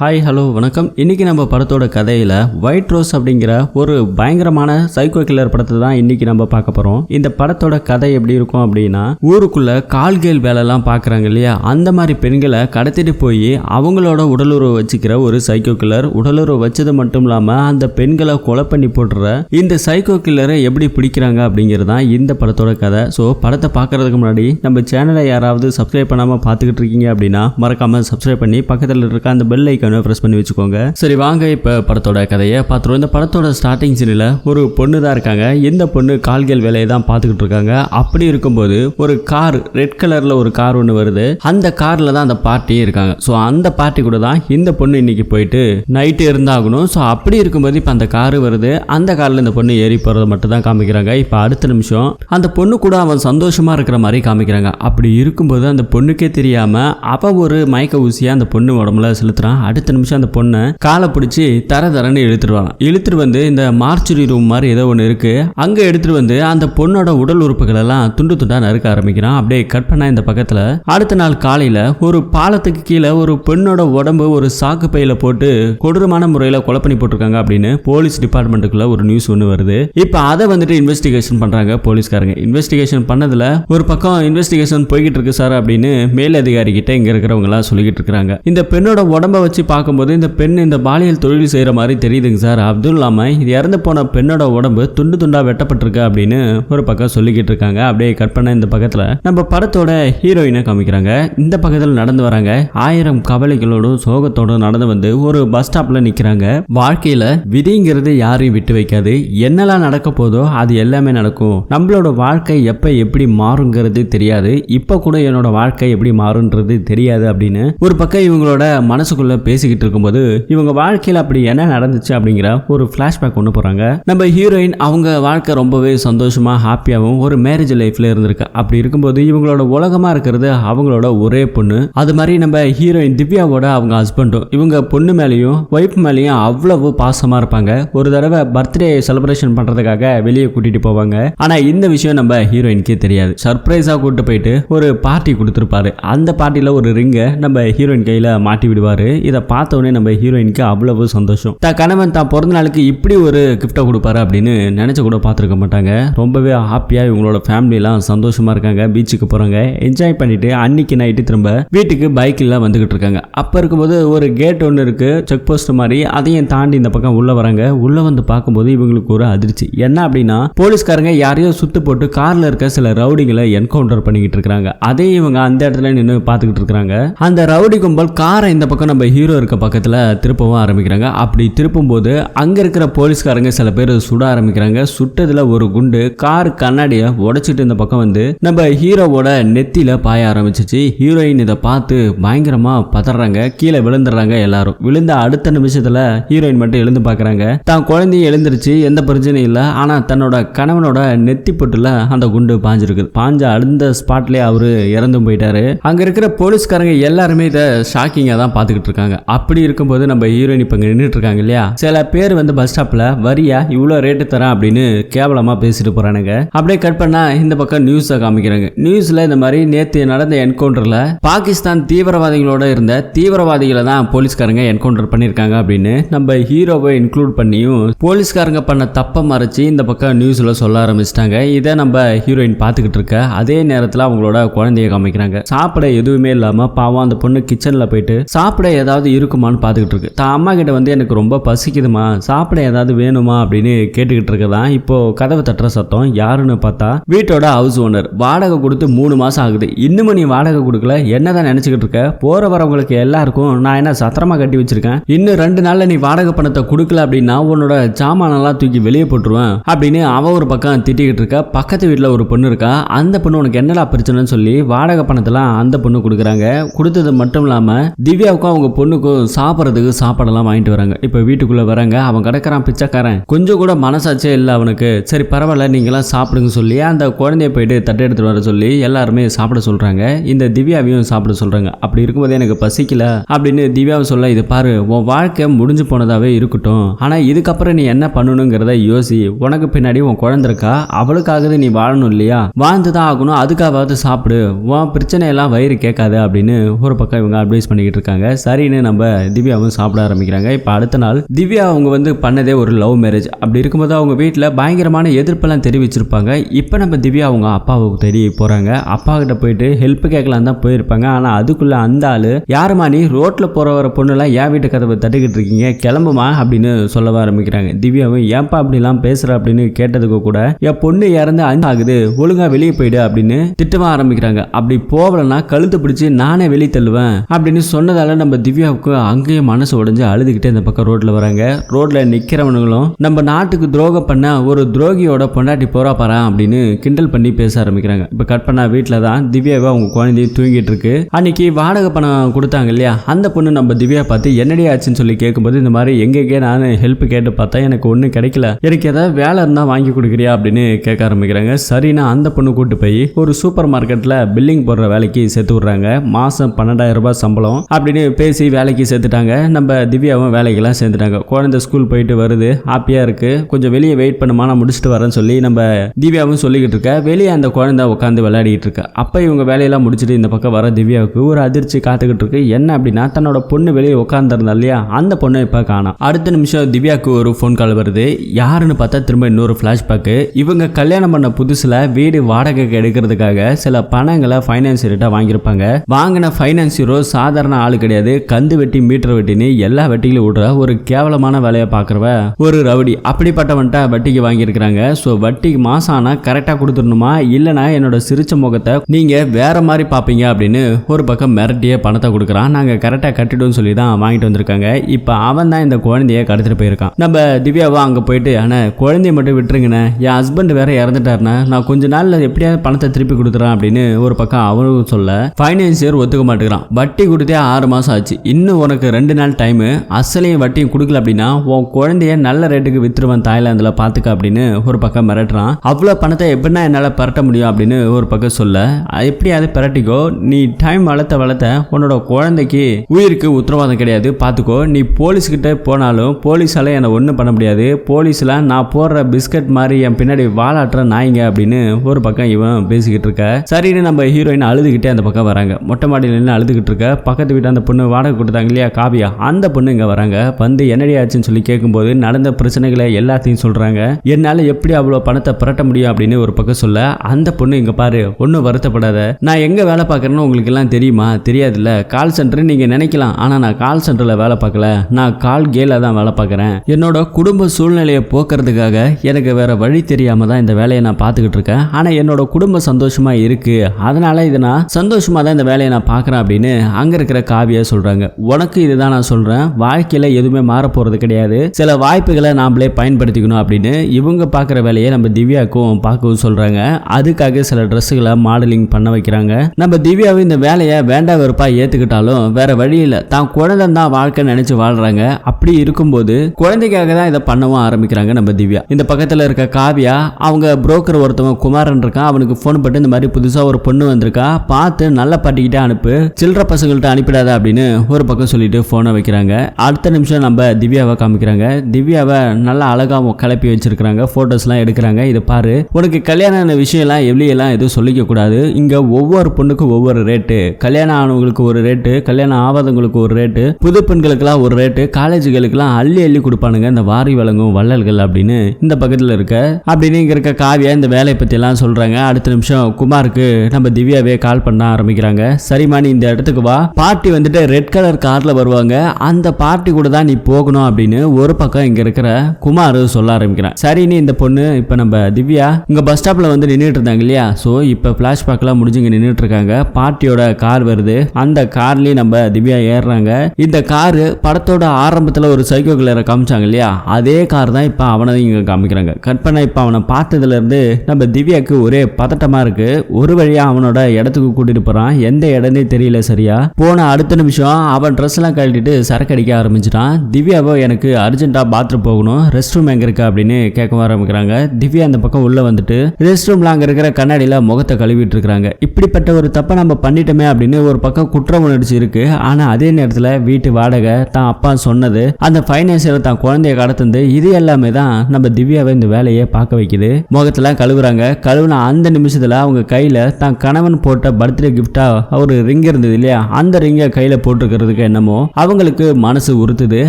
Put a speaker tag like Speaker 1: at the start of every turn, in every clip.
Speaker 1: Hi hello வணக்கம். இன்னைக்கு நம்ம படத்தோட கதையில் ஒயிட் ரோஸ் அப்படிங்கிற ஒரு பயங்கரமான சைக்கோ கில்லர் படத்தை தான் இன்றைக்கி நம்ம பார்க்க போகிறோம் இந்த படத்தோட கதை எப்படி இருக்கும் அப்படின்னா ஊருக்குள்ளே கால்கேல் வேலைலாம் பார்க்குறாங்க இல்லையா? அந்த மாதிரி பெண்களை கடத்திட்டு போய் அவங்களோட உடலுறவு வச்சுக்கிற ஒரு சைக்கோ கில்லர் உடலுறவு வச்சது மட்டும் இல்லாமல் அந்த பெண்களை கொலை பண்ணி போடுற இந்த சைக்கோ கில்லரை எப்படி பிடிக்கிறாங்க அப்படிங்கிறது தான் இந்த படத்தோட கதை. ஸோ படத்தை பார்க்கறதுக்கு முன்னாடி நம்ம சேனலை யாராவது சப்ஸ்கிரைப் பண்ணாமல் பார்த்துக்கிட்டு இருக்கீங்க அப்படின்னா மறக்காமல் சப்ஸ்கிரைப் பண்ணி பக்கத்தில் இருக்க அந்த பெல் ஐக்கன் ப்ரெஸ் பண்ணி வச்சுக்கோங்க. சரி வாங்க இப்போ படத்தோட கதையை பார்த்துருவோம். இந்த படத்தோட ஸ்டார்டிங் சீனில் ஒரு பொண்ணு தான் இருக்காங்க. இந்த பொண்ணு கால்கள் வேலையை தான் பார்த்துக்கிட்டு இருக்காங்க. அப்படி இருக்கும்போது ஒரு கார் ரெட் கலரில் ஒரு கார் ஒன்று வருது. அந்த காரில் தான் அந்த பார்ட்டி இருக்காங்க. ஸோ அந்த பார்ட்டி கூட தான் இந்த பொண்ணு இன்னைக்கு போயிட்டு நைட்டு இருந்தாகணும். ஸோ அப்படி இருக்கும்போது இப்போ அந்த காரு வருது. அந்த காரில் இந்த பொண்ணு ஏறி போகிறத மட்டும் தான் காமிக்கிறாங்க. இப்போ அடுத்த நிமிஷம் அந்த பொண்ணு கூட அவன் சந்தோஷமா இருக்கிற மாதிரி காமிக்கிறாங்க. அப்படி இருக்கும்போது அந்த பொண்ணுக்கே தெரியாம அவன் ஒரு மயக்க ஊசியா அந்த பொண்ணு உடம்புல செலுத்துறான். அடுத்த நிமிஷம் அந்த பொண்ணை காலை பிடிச்சி தர தரன்னு இழுத்துருவாங்க. இழுத்துட்டு வந்து இந்த மார்ச்சுரி ரூம் மாதிரி ஏதோ ஒன்று இருக்கு. அங்க எடுத்துட்டு வந்து அந்த பொண்ணோட உடல் உறுப்புகள் எல்லாம் துண்டு துண்டா நறுக்க ஆரம்பிக்கிறான். அப்படியே கட் பண்ணா இந்த பக்கத்துல அடுத்த நாள் காலையில ஒரு பாலத்துக்கு கீழே ஒரு பெண்ணோட உடம்பு ஒரு சாக்கு பையில போட்டு கொடூரமான முறையில் கொலை பண்ணி போட்டிருக்காங்க அப்படின்னு போலீஸ் டிபார்ட்மெண்ட்டுக்குள்ள ஒரு நியூஸ் ஒன்று வருது. இப்போ அதை வந்துட்டு இன்வெஸ்டிகேஷன் பண்றாங்க போலீஸ்காரங்க. இன்வெஸ்டிகேஷன் பண்ணதுல ஒரு பக்கம் இன்வெஸ்டிகேஷன் போய்கிட்டு இருக்கு சார் அப்படின்னு மேலதிகாரி கிட்ட இங்க இருக்கிறவங்க எல்லாம் சொல்லிக்கிட்டு இருக்காங்க இந்த பெண்ணோட உடம்ப வச்சு பார்க்கும்போது இந்த பெண் இந்த பாலியல் தொழில் செய்யற மாதிரி தெரியுதுங்க சார். அதுவும் இல்லாமல் இது இறந்து போன பெண்ணோட உடம்பு துண்டு துண்டா வெட்டப்பட்டிருக்கு அப்படின்னு ஒரு பக்கம் சொல்லிக்கிட்டு இருக்காங்க. அப்படியே கட் பண்ண இந்த பக்கத்துல. நம்ம படத்தோட ஹீரோயினை காமிக்கிறாங்க. இந்த பக்கத்தில் நடந்து வராங்க. ஆயிரம் கவலைகளோடும் சோகத்தோடும் நடந்து வந்து ஒரு பஸ் ஸ்டாப்ல நிக்கிறாங்க. வாழ்க்கையில விதிங்கிறது யாரையும் விட்டு வைக்காது. என்னெல்லாம் நடக்க போதோ அது எல்லாமே நடக்கும். நம்மளோட வாழ்க்கை எப்ப எப்படி மாறுங்கிறது தெரியாது. இப்ப கூட என்னோட வாழ்க்கை எப்படி மாறுன்றது தெரியாது அப்படின்னு ஒரு பக்கம் இவங்களோட மனசுக்குள்ள பேசிக்கிட்டு இருக்கும்போது இவங்க வாழ்க்கையில் அப்படி என்ன நடந்துச்சு அப்படிங்கிற ஒரு ஃப்ளாஷ்பேக் கொண்டு போறாங்க. நம்ம ஹீரோயின் அவங்க வாழ்க்கை ரொம்பவே சந்தோஷமா ஹாப்பியாகவும் ஒரு மேரேஜ் லைஃப்ல இருந்திருக்கு. அப்படி இருக்கும்போது இவங்களோட உலகமா இருக்கிறது அவங்களோட ஒரே பொண்ணு. அது மாதிரி நம்ம ஹீரோயின் திவ்யாவோட அவங்க ஹஸ்பண்டும் இவங்க பொண்ணு மேலேயும் ஒய்ஃப் மேலேயும் அவ்வளவு பாசமாக இருப்பாங்க. ஒரு தடவை பர்த்டே செலிப்ரேஷன் பண்ணுறதுக்காக வெளியே கூட்டிட்டு போவாங்க. ஆனா இந்த விஷயம் நம்ம ஹீரோயினுக்கே தெரியாது. சர்ப்ரைஸாக கூட்டு போயிட்டு ஒரு பார்ட்டி கொடுத்துருப்பாரு. அந்த பார்ட்டியில ஒரு ரிங்கை நம்ம ஹீரோயின் கையில் மாட்டி விடுவார். இதை பார்த்த உடனே நம்ம ஹீரோயினுக்கு அவ்வளவு சந்தோஷம். தான் கணவன் தான் பிறந்த நாளுக்கு இப்படி ஒரு கிஃப்டை கொடுப்பாரு அப்படின்னு நினைச்ச கூட பார்த்துருக்க மாட்டாங்க. ரொம்பவே ஹாப்பியா இவங்களோட ஃபேமிலி எல்லாம் சந்தோஷமா இருக்காங்க. பீச்சுக்கு போறாங்க. என்ஜாய் பண்ணிட்டு அன்னைக்கு நைட்டு திரும்ப வீட்டுக்கு பைக்கில் வந்துகிட்டு இருக்காங்க. அப்போ இருக்கும்போது ஒரு கேட் ஒன்று இருக்கு. செக் போஸ்ட் மாதிரி. அதையும் தாண்டி இந்த பக்கம் உள்ள வராங்க. உள்ள வந்து பார்க்கும்போது இவங்களுக்கு ஒரு அதிர்ச்சி. என்ன அப்படின்னா போலீஸ்காரங்க யாரையோ சுத்து போட்டு கார்ல இருக்க சில ரவுடிகளை என்கவுண்டர் பண்ணிக்கிட்டு இருக்காங்க. அதே இவங்க அந்த இடத்துல நின்று பார்த்துக்கிட்டு இருக்காங்க. அந்த ரவுடி கும்பல் காரை இந்த பக்கம் நம்ம ஹீரோ இருக்க பக்கத்துல திருப்பவும் ஆரம்பிக்கிறாங்க. அப்படி திருப்பும் போது அங்க இருக்கிற போலீஸ்காரங்க சில பேர் சுட ஆரம்பிக்கிறாங்க. சுட்டதுல ஒரு குண்டு கார் கண்ணாடியை உடைச்சிட்டு இந்த பக்கம் வந்து நம்ம ஹீரோவோட நெத்தியில் பாய ஆரம்பிச்சிச்சு. ஹீரோயின் இதை பார்த்து பயங்கரமா பதறாங்க. கீழே விழுந்துடுறாங்க எல்லாரும். விழுந்த அடுத்த நிமிஷத்துல ஹீரோயின் மட்டும் எழுந்து பார்க்குறாங்க. தான் குழந்தையும் எழுந்துருச்சு எந்த பிரச்சனையும் இல்லை. ஆனா தன்னோட கணவனோட நெத்தி பொட்டில் அந்த குண்டு பாஞ்சிருக்கு. பாஞ்ச அடுத்த ஸ்பாட்லயே அவரு இறந்தும் போயிட்டாரு. அங்க இருக்கிற போலீஸ்காரங்க எல்லாருமே இதை ஷாக்கிங்கா தான் பார்த்துக்கிட்டு இருக்காங்க. அப்படி இருக்கும்போது நம்ம ஹீரோயின் இப்ப நின்றுட்டு இருக்காங்க இல்லையா? சில பேர் வந்து பஸ் ஸ்டாப்ல வரியா இவ்வளோ ரேட்டு தரேன் அப்படின்னு கேவலமா பேசிட்டு போறானுங்க. அப்படியே கட் பண்ணா இந்த பக்கம் நியூஸை காமிக்கிறாங்க. நியூஸ்ல இந்த மாதிரி நேத்து நடந்த என்கவுண்டர்ல பாகிஸ்தான் தீவிரவாதிகளோட இருந்த தீவிரவாதிகளை தான் போலீஸ்காரங்க என்கவுண்டர் பண்ணியிருக்காங்க அப்படின்னு நம்ம ஹீரோவை இன்க்ளூட் பண்ணியும் போலீஸ்காரங்க பண்ண தப்பை மறைச்சு இந்த பக்கம் நியூஸ்ல சொல்ல ஆரம்பிச்சிட்டாங்க. இதை நம்ம ஹீரோயின் பார்த்துக்கிட்டு இருக்க. அதே நேரத்தில் அவங்களோட குழந்தைய காமிக்கிறாங்க. சாப்பிட எதுவுமே இல்லாம பாவம் அந்த பொண்ணு கிச்சனில் போயிட்டு சாப்பிட ஏதாவது இருக்குமான்னு பார்த்துக்கிட்டு இருக்கு. தான் அம்மா கிட்ட வந்து எனக்கு ரொம்ப பசிக்குதுமா. சாப்பிட ஏதாவது வேணுமா அப்படின்னு கேட்டுக்கிட்டு இருக்கதான் இப்போ கதவை தட்டுற சத்தம். யாருன்னு பார்த்தா வீட்டோட ஹவுஸ் ஓனர் வாடகை கொடுத்து மூணு மாசம் ஆகுது. இன்னும் நீ வாடகை கொடுக்கல? என்னதான் நினைச்சுக்கிட்டு இருக்க? போற வரவங்களுக்கு எல்லாருக்கும் நான் என்ன சத்திரமா கட்டி வச்சிருக்கேன்? இன்னும் ரெண்டு நாள்ல நீ வாடகை பணத்தை கொடுக்கல அப்படின்னா உன்னோட சாமானெல்லாம் தூக்கி வெளியே போட்டுருவேன் அப்படின்னு அவ ஒரு பக்கம் திட்டிக்கிட்டு இருக்க. பக்கத்து வீட்டில் ஒரு பொண்ணு இருக்கா. அந்த பொண்ணு உனக்கு என்னடா பிரச்சனைன்னு சொல்லி வாடகை பணத்தெல்லாம் அந்த பொண்ணு கொடுக்குறாங்க. கொடுத்தது மட்டும் இல்லாம திவ்யாவுக்கும் அவங்க பொண்ணுக்கும் சாப்பிட்றதுக்கு சாப்பாடெல்லாம் வாங்கிட்டு வராங்க. இப்போ வீட்டுக்குள்ளே வராங்க. அவன் கிடக்கிறான் பிச்சைக்காரன். கொஞ்சம் கூட மனசாச்சே இல்லை அவனுக்கு. சரி பரவாயில்ல நீங்களாம் சாப்பிடுங்க சொல்லி அந்த குழந்தைய போயிட்டு தட்டை எடுத்துட்டு வர சொல்லி எல்லாருமே சாப்பிட சொல்றாங்க. இந்த திவ்யாவையும் சாப்பிட சொல்றாங்க. அப்படி இருக்கும்போது எனக்கு பசிக்கல அப்படின்னு திவ்யாவை சொல்ல இது பாரு உன் வாழ்க்கை முடிஞ்சு போனதாவே இருக்கட்டும். ஆனா இதுக்கப்புறம் நீ என்ன பண்ணணுங்கிறத யோசி. உனக்கு பின்னாடி உன் குழந்திருக்கா அவளுக்காகவே நீ வாழணும் இல்லையா? வாழ்ந்து தான் ஆகணும். அதுக்காகவாவது சாப்பிடு. உன் பிரச்சனையெல்லாம் வயிறு கேட்காது அப்படின்னு ஒரு பக்கம் இவங்க அட்வைஸ் பண்ணிக்கிட்டு இருக்காங்க. சரின்னு நம்ம திவ்யாவும் சாப்பிட ஆரம்பிக்கிறாங்க. இப்போ அடுத்த நாள் திவ்யா அவங்க வந்து பண்ணதே ஒரு லவ் மேரேஜ். அப்படி இருக்கும்போது அவங்க வீட்டில் பயங்கரமான எதிர்ப்பெல்லாம் தெரிவிச்சிருப்பாங்க. இப்போ நம்ம திவ்யா அவங்க அப்பாவுக்கு தெரிய போகிறாங்க அப்பா கிட்ட போயிட்டு ஹெல்ப் கேட்கலாம் தான் போயிருப்பாங்க. ஆனால் அதுக்குள்ளே அந்த ஆள் யாருமா நீ? ரோட்டில் போகிற வர பொண்ணுலாம் என் வீட்டு கதவை தட்டுக்கிட்டு இருக்கீங்க. கிளம்புமா? அப்படின்னு சொல்ல ஆரம்பிக்கிறாங்க. திவ்யாவும் ஏன்பா அப்படிலாம் பேசுகிற அப்படின்னு கேட்டதுக்கு கூட என் பொண்ணு இறந்து அஞ்சு ஆகுது. ஒழுங்கா வெளியே போயிடு அப்படின்னு திட்டமாக ஆரம்பிக்கிறாங்க. அப்படி போகலன்னா கழுத்து பிடிச்சி நானே வெளியே தள்ளுவேன் அப்படின்னு சொன்னதால நம்ம திவ்யா திவ்யாவுக்கு அங்கேயும் மனசு உடைஞ்சு அழுதுகிட்டே இந்த பக்கம் ரோட்ல வராங்க. ரோட்ல நிக்கிறவனுங்களும் நம்ம நாட்டுக்கு துரோகம் பண்ண ஒரு துரோகியோட பொண்டாட்டி போறா பாரா அப்படின்னு கிண்டல் பண்ணி பேச ஆரம்பிக்கிறாங்க. இப்போ கட் பண்ணா வீட்டில் தான் திவ்யாவை அவங்க குழந்தை தூங்கிட்டு இருக்கு. அன்னைக்கு வாடகை பணம் கொடுத்தாங்க இல்லையா? அந்த பொண்ணு நம்ம திவ்யா பார்த்து என்னடி ஆச்சுன்னு சொல்லி கேட்கும்போது இந்த மாதிரி எங்கேயே நான் ஹெல்ப் கேட்டு பார்த்தா எனக்கு ஒன்றும் கிடைக்கல. எனக்கு ஏதாவது வேலை இருந்தால் வாங்கி கொடுக்குறியா? அப்படின்னு கேட்க ஆரம்பிக்கிறாங்க. சரினா அந்த பொண்ணு கூட்டு போய் ஒரு சூப்பர் மார்க்கெட்டில் பில்லிங் போடுற வேலைக்கு சேர்த்து விட்றாங்க. மாதம் பன்னெண்டாயிரம் ரூபாய் சம்பளம் அப்படின்னு பேசி வேலைக்கு சேர்த்துட்டாங்க. நம்ம திவ்யாவும் வேலைக்கெல்லாம் சேர்த்துட்டாங்க குழந்தை ஸ்கூல் போயிட்டு வருது. ஹாப்பியாக இருக்குது கொஞ்சம் வெளியே வெயிட் பண்ணுமா நான் முடிச்சுட்டு வரேன்னு சொல்லி நம்ம திவ்யாவும் சொல்லிக்கிட்டு இருக்க. வெளியே அந்த குழந்தை உட்காந்து விளையாடிட்டு இருக்கு. அப்போ இவங்க வேலையெல்லாம் முடிச்சுட்டு இந்த பக்கம் வர திவ்யாவுக்கு ஒரு அதிர்ச்சி காத்துக்கிட்டு இருக்கு. என்ன அப்படின்னா தன்னோட பொண்ணு வெளியே உட்காந்துருந்தா இல்லையா? அந்த பொண்ணை இப்போ காணோம் அடுத்த நிமிஷம் திவ்யாவுக்கு ஒரு ஃபோன் கால் வருது. யாருன்னு பார்த்தா திரும்ப இன்னொரு ஃப்ளாஷ்பேக்கு இவங்க கல்யாணம் பண்ண புதுசில் வீடு வாடகைக்கு எடுக்கிறதுக்காக சில பணங்களை ஃபைனான்சியர்கிட்ட வாங்கியிருப்பாங்க. வாங்கின ஃபைனான்சியரோ சாதாரண ஆள் கிடையாது. கந்த வெட்டி மீட்டர் வெட்டின்னு எல்லா வெட்டிகளும் விடுற ஒரு கேவலமான வேலையை பார்க்குறவ ஒரு ரவுடி. அப்படிப்பட்டவன்ட்ட வட்டிக்கு வாங்கியிருக்கிறாங்க. ஸோ வட்டிக்கு மாசம் ஆனால் கரெக்டாக கொடுத்துடணுமா? இல்லைனா என்னோட சிரிச்ச முகத்தை நீங்கள் வேற மாதிரி பார்ப்பீங்க அப்படின்னு ஒரு பக்கம் மிரட்டியே பணத்தை கொடுக்குறான். நாங்கள் கரெக்டாக கட்டிடுவோம் சொல்லி தான் வாங்கிட்டு வந்திருக்காங்க. இப்போ அவன் தான் இந்த குழந்தைய கடத்திட்டு போயிருக்கான். நம்ம திவ்யாவா அங்கே போயிட்டு ஆனால் குழந்தைய மட்டும் விட்டுருங்கண்ணே. என் ஹஸ்பண்ட் வேற இறந்துட்டாருண்ணே. நான் கொஞ்ச நாளில் எப்படியாவது பணத்தை திருப்பி கொடுத்துறேன் அப்படின்னு ஒரு பக்கம் அவனும் சொல்ல ஃபைனான்சியர் ஒத்துக்க மாட்டேங்கிறான். வட்டி கொடுத்தே ஆறு மாதம் ஆச்சு. இன்னும் இன்னும் உனக்கு ரெண்டு நாள் டைமு அசலையும் வட்டியும் கொடுக்கல அப்படின்னா உன் குழந்தைய நல்ல ரேட்டுக்கு வித்துருவன் தாய்லாந்தில் பார்த்துக்க அப்படின்னு ஒரு பக்கம் மிரட்டுறான். அவ்வளோ பணத்தை எப்படின்னா என்னால் பரட்ட முடியும் அப்படின்னு ஒரு பக்கம் சொல்ல. எப்படியாவது பரட்டிக்கோ நீ டைம் வளர்த்த வளர்த்த உன்னோட குழந்தைக்கு உயிருக்கு உத்தரவாதம் கிடையாது. பார்த்துக்கோ நீ போலீஸ்கிட்ட போனாலும் போலீஸால என்னை ஒன்றும் பண்ண முடியாது. போலீஸில் நான் போடுற பிஸ்கட் மாதிரி என் பின்னாடி வாழாட்டுற நாய்ங்க அப்படின்னு ஒரு பக்கம் இவன் பேசிக்கிட்டு இருக்க. சரின்னு நம்ம ஹீரோயின் அழுதுகிட்டே அந்த பக்கம் வராங்க. மொட்டை மாடியில் நின்று அழுதுகிட்டு இருக்க. பக்கத்து வீட்டு அந்த பொண்ணு வாடகை போட்டுட்டாங்க இல்லையா? காவியா அந்த பொண்ணு இங்கே வராங்க. வந்து என்னடி ஆச்சுன்னு சொல்லி கேட்கும்போது நடந்த பிரச்சனைகளை எல்லாத்தையும் சொல்கிறாங்க என்னால் எப்படி அவ்வளோ பணத்தை புரட்ட முடியும் அப்படின்னு ஒரு பக்கம் சொல்ல அந்த பொண்ணு இங்கே பாரு ஒன்றும் வருத்தப்படாத. நான் எங்கே வேலை பார்க்குறேன்னு உங்களுக்கு எல்லாம் தெரியுமா? தெரியாதுல்ல. கால் சென்டர் நீங்கள் நினைக்கலாம். ஆனால் நான் கால் சென்டரில் வேலை பார்க்கல. நான் கால் கேல தான் வேலை பார்க்குறேன். என்னோட குடும்ப சூழ்நிலையை போக்குறதுக்காக எனக்கு வேற வழி தெரியாமல் தான் இந்த வேலையை நான் பார்த்துக்கிட்டு இருக்கேன். ஆனால் என்னோட குடும்பம் சந்தோஷமாக இருக்குது அதனால இதை நான் சந்தோஷமாக தான் இந்த வேலையை நான் பார்க்குறேன் அப்படின்னு அங்கே இருக்கிற காவியா சொல்கிறாங்க உனக்கு இதுதான் நான் சொல்கிறேன் வாழ்க்கையில் எதுவுமே மாற போகிறது கிடையாது. சில வாய்ப்புகளை நாமளே பயன்படுத்திக்கணும் அப்படின்னு இவங்க பார்க்குற வேலையை நம்ம திவ்யாவுக்கும் பார்க்கவும் சொல்கிறாங்க அதுக்காக சில ட்ரெஸ்ஸுகளை மாடலிங் பண்ண வைக்கிறாங்க. நம்ம திவ்யாவும் இந்த வேலையை வேண்டா வெறுப்பா ஏற்றுக்கிட்டாலும் வேற வழியில் தான் குழந்தை தான் வாழ்க்கை நினச்சி வாழ்கிறாங்க அப்படி இருக்கும்போது குழந்தைக்காக தான் இதை பண்ணவும் ஆரம்பிக்கிறாங்க நம்ம திவ்யா. இந்த பக்கத்தில் இருக்க காவியா அவங்க புரோக்கர் ஒருத்தவன் குமாரன் இருக்கான். அவனுக்கு ஃபோன் பட்டு இந்த மாதிரி புதுசாக ஒரு பொண்ணு வந்திருக்கா. பார்த்து நல்ல பாட்டிக்கிட்டே அனுப்பு. சில்லற பசங்கள்கிட்ட அனுப்பிடாத அப்படின்னு ஒரு பக்கம் சொல்லிட்டு ஃபோனை வைக்கிறாங்க. அடுத்த நிமிஷம் நம்ம திவ்யாவை காமிக்கிறாங்க. திவ்யாவை நல்லா அழகாக கிளப்பி வச்சிருக்கிறாங்க. ஃபோட்டோஸ்லாம் எடுக்கிறாங்க. இதை பாரு உனக்கு கல்யாணம் விஷயம்லாம் எவ்வளியெல்லாம் எதுவும் சொல்லிக்க கூடாது. இங்கே ஒவ்வொரு பொண்ணுக்கும் ஒவ்வொரு ரேட்டு கல்யாணம் ஆனவங்களுக்கு ஒரு ரேட்டு கல்யாணம் ஆகாதவங்களுக்கு ஒரு ரேட்டு புது பெண்களுக்கெல்லாம் ஒரு ரேட்டு காலேஜுகளுக்கெல்லாம் அள்ளி அள்ளி கொடுப்பானுங்க. இந்த வாரி வழங்கும் வள்ளல்கள் அப்படின்னு இந்த பக்கத்தில் இருக்க அப்படின்னு இங்கே இருக்க காவியா இந்த வேலையை பற்றியெல்லாம் சொல்கிறாங்க அடுத்த நிமிஷம் குமாருக்கு நம்ம திவ்யாவே கால் பண்ண ஆரம்பிக்கிறாங்க. சரிம்மா நீ இந்த இடத்துக்கு வா. பார்ட்டி வந்துட்டு ரெட் கலர் காரில் வருவாங்க. அந்த பார்ட்டி கூட தான் நீ போகணும் அப்படின்னு ஒரு பக்கம் இங்கே இருக்கிற குமார் சொல்ல ஆரம்பிக்கிறான். சரின்னு இந்த பொண்ணு இப்போ நம்ம திவ்யா இங்கே பஸ் ஸ்டாப்பில் வந்து நின்றுட்டு இருந்தாங்க இல்லையா? ஸோ இப்போ ஃப்ளாஷ்பேக்லாம் முடிஞ்சு இங்கே நின்றுட்டு இருக்காங்க. பார்ட்டியோட கார் வருது. அந்த கார்லேயும் நம்ம திவ்யா ஏறுறாங்க. இந்த காரு படத்தோட ஆரம்பத்தில் ஒரு சைக்கோ கிளரை காமிச்சாங்க இல்லையா? அதே கார் தான் இப்போ அவனை இங்கே காமிக்கிறாங்க. கற்பனை இப்போ அவனை பார்த்ததுலேருந்து நம்ம திவ்யாவுக்கு ஒரே பதட்டமாக இருக்கு. ஒரு வழியாக அவனோட இடத்துக்கு கூட்டிட்டு போகிறான் எந்த இடம்னே தெரியல சரியா? போன அடுத்த நிமிஷம் அவன் ட்ரெஸ் எல்லாம் கழட்டிட்டு சரக்கு அடிக்க ஆரம்பிச்சிட்டான். திவ்யாவோ எனக்கு அர்ஜென்ட்டாக பாத்ரூம் போகணும். ரெஸ்ட் ரூம் எங்கே இருக்கா அப்படின்னு கேட்க ஆரம்பிக்கிறாங்க. திவ்யா அந்த பக்கம் உள்ளே வந்துட்டு ரெஸ்ட் ரூமில் அங்கே இருக்கிற கண்ணாடியில் முகத்தை கழுவிட்டு இருக்கிறாங்க. இப்படிப்பட்ட ஒரு தப்பை நம்ம பண்ணிட்டோமே அப்படின்னு ஒரு பக்கம் குற்ற உணர்ச்சி இருக்கு. ஆனால் அதே நேரத்தில் வீட்டு வாடகை தான் அப்பா சொன்னது. அந்த ஃபைனான்சியர் தான் குழந்தைய கடத்துந்து இது எல்லாமே தான் நம்ம திவ்யாவை இந்த வேலையை பார்க்க வைக்குது. முகத்தில் கழுவுறாங்க. கழுவுன அந்த நிமிஷத்தில் அவங்க கையில் தான் கணவன் போட்ட பர்த்டே கிஃப்டாக ஒரு ரிங் இருந்தது இல்லையா? அந்த ரிங்கை கையில் போட்டிருக்கிறது பண்றதுக்கு என்னமோ அவங்களுக்கு மனசு உறுத்துது.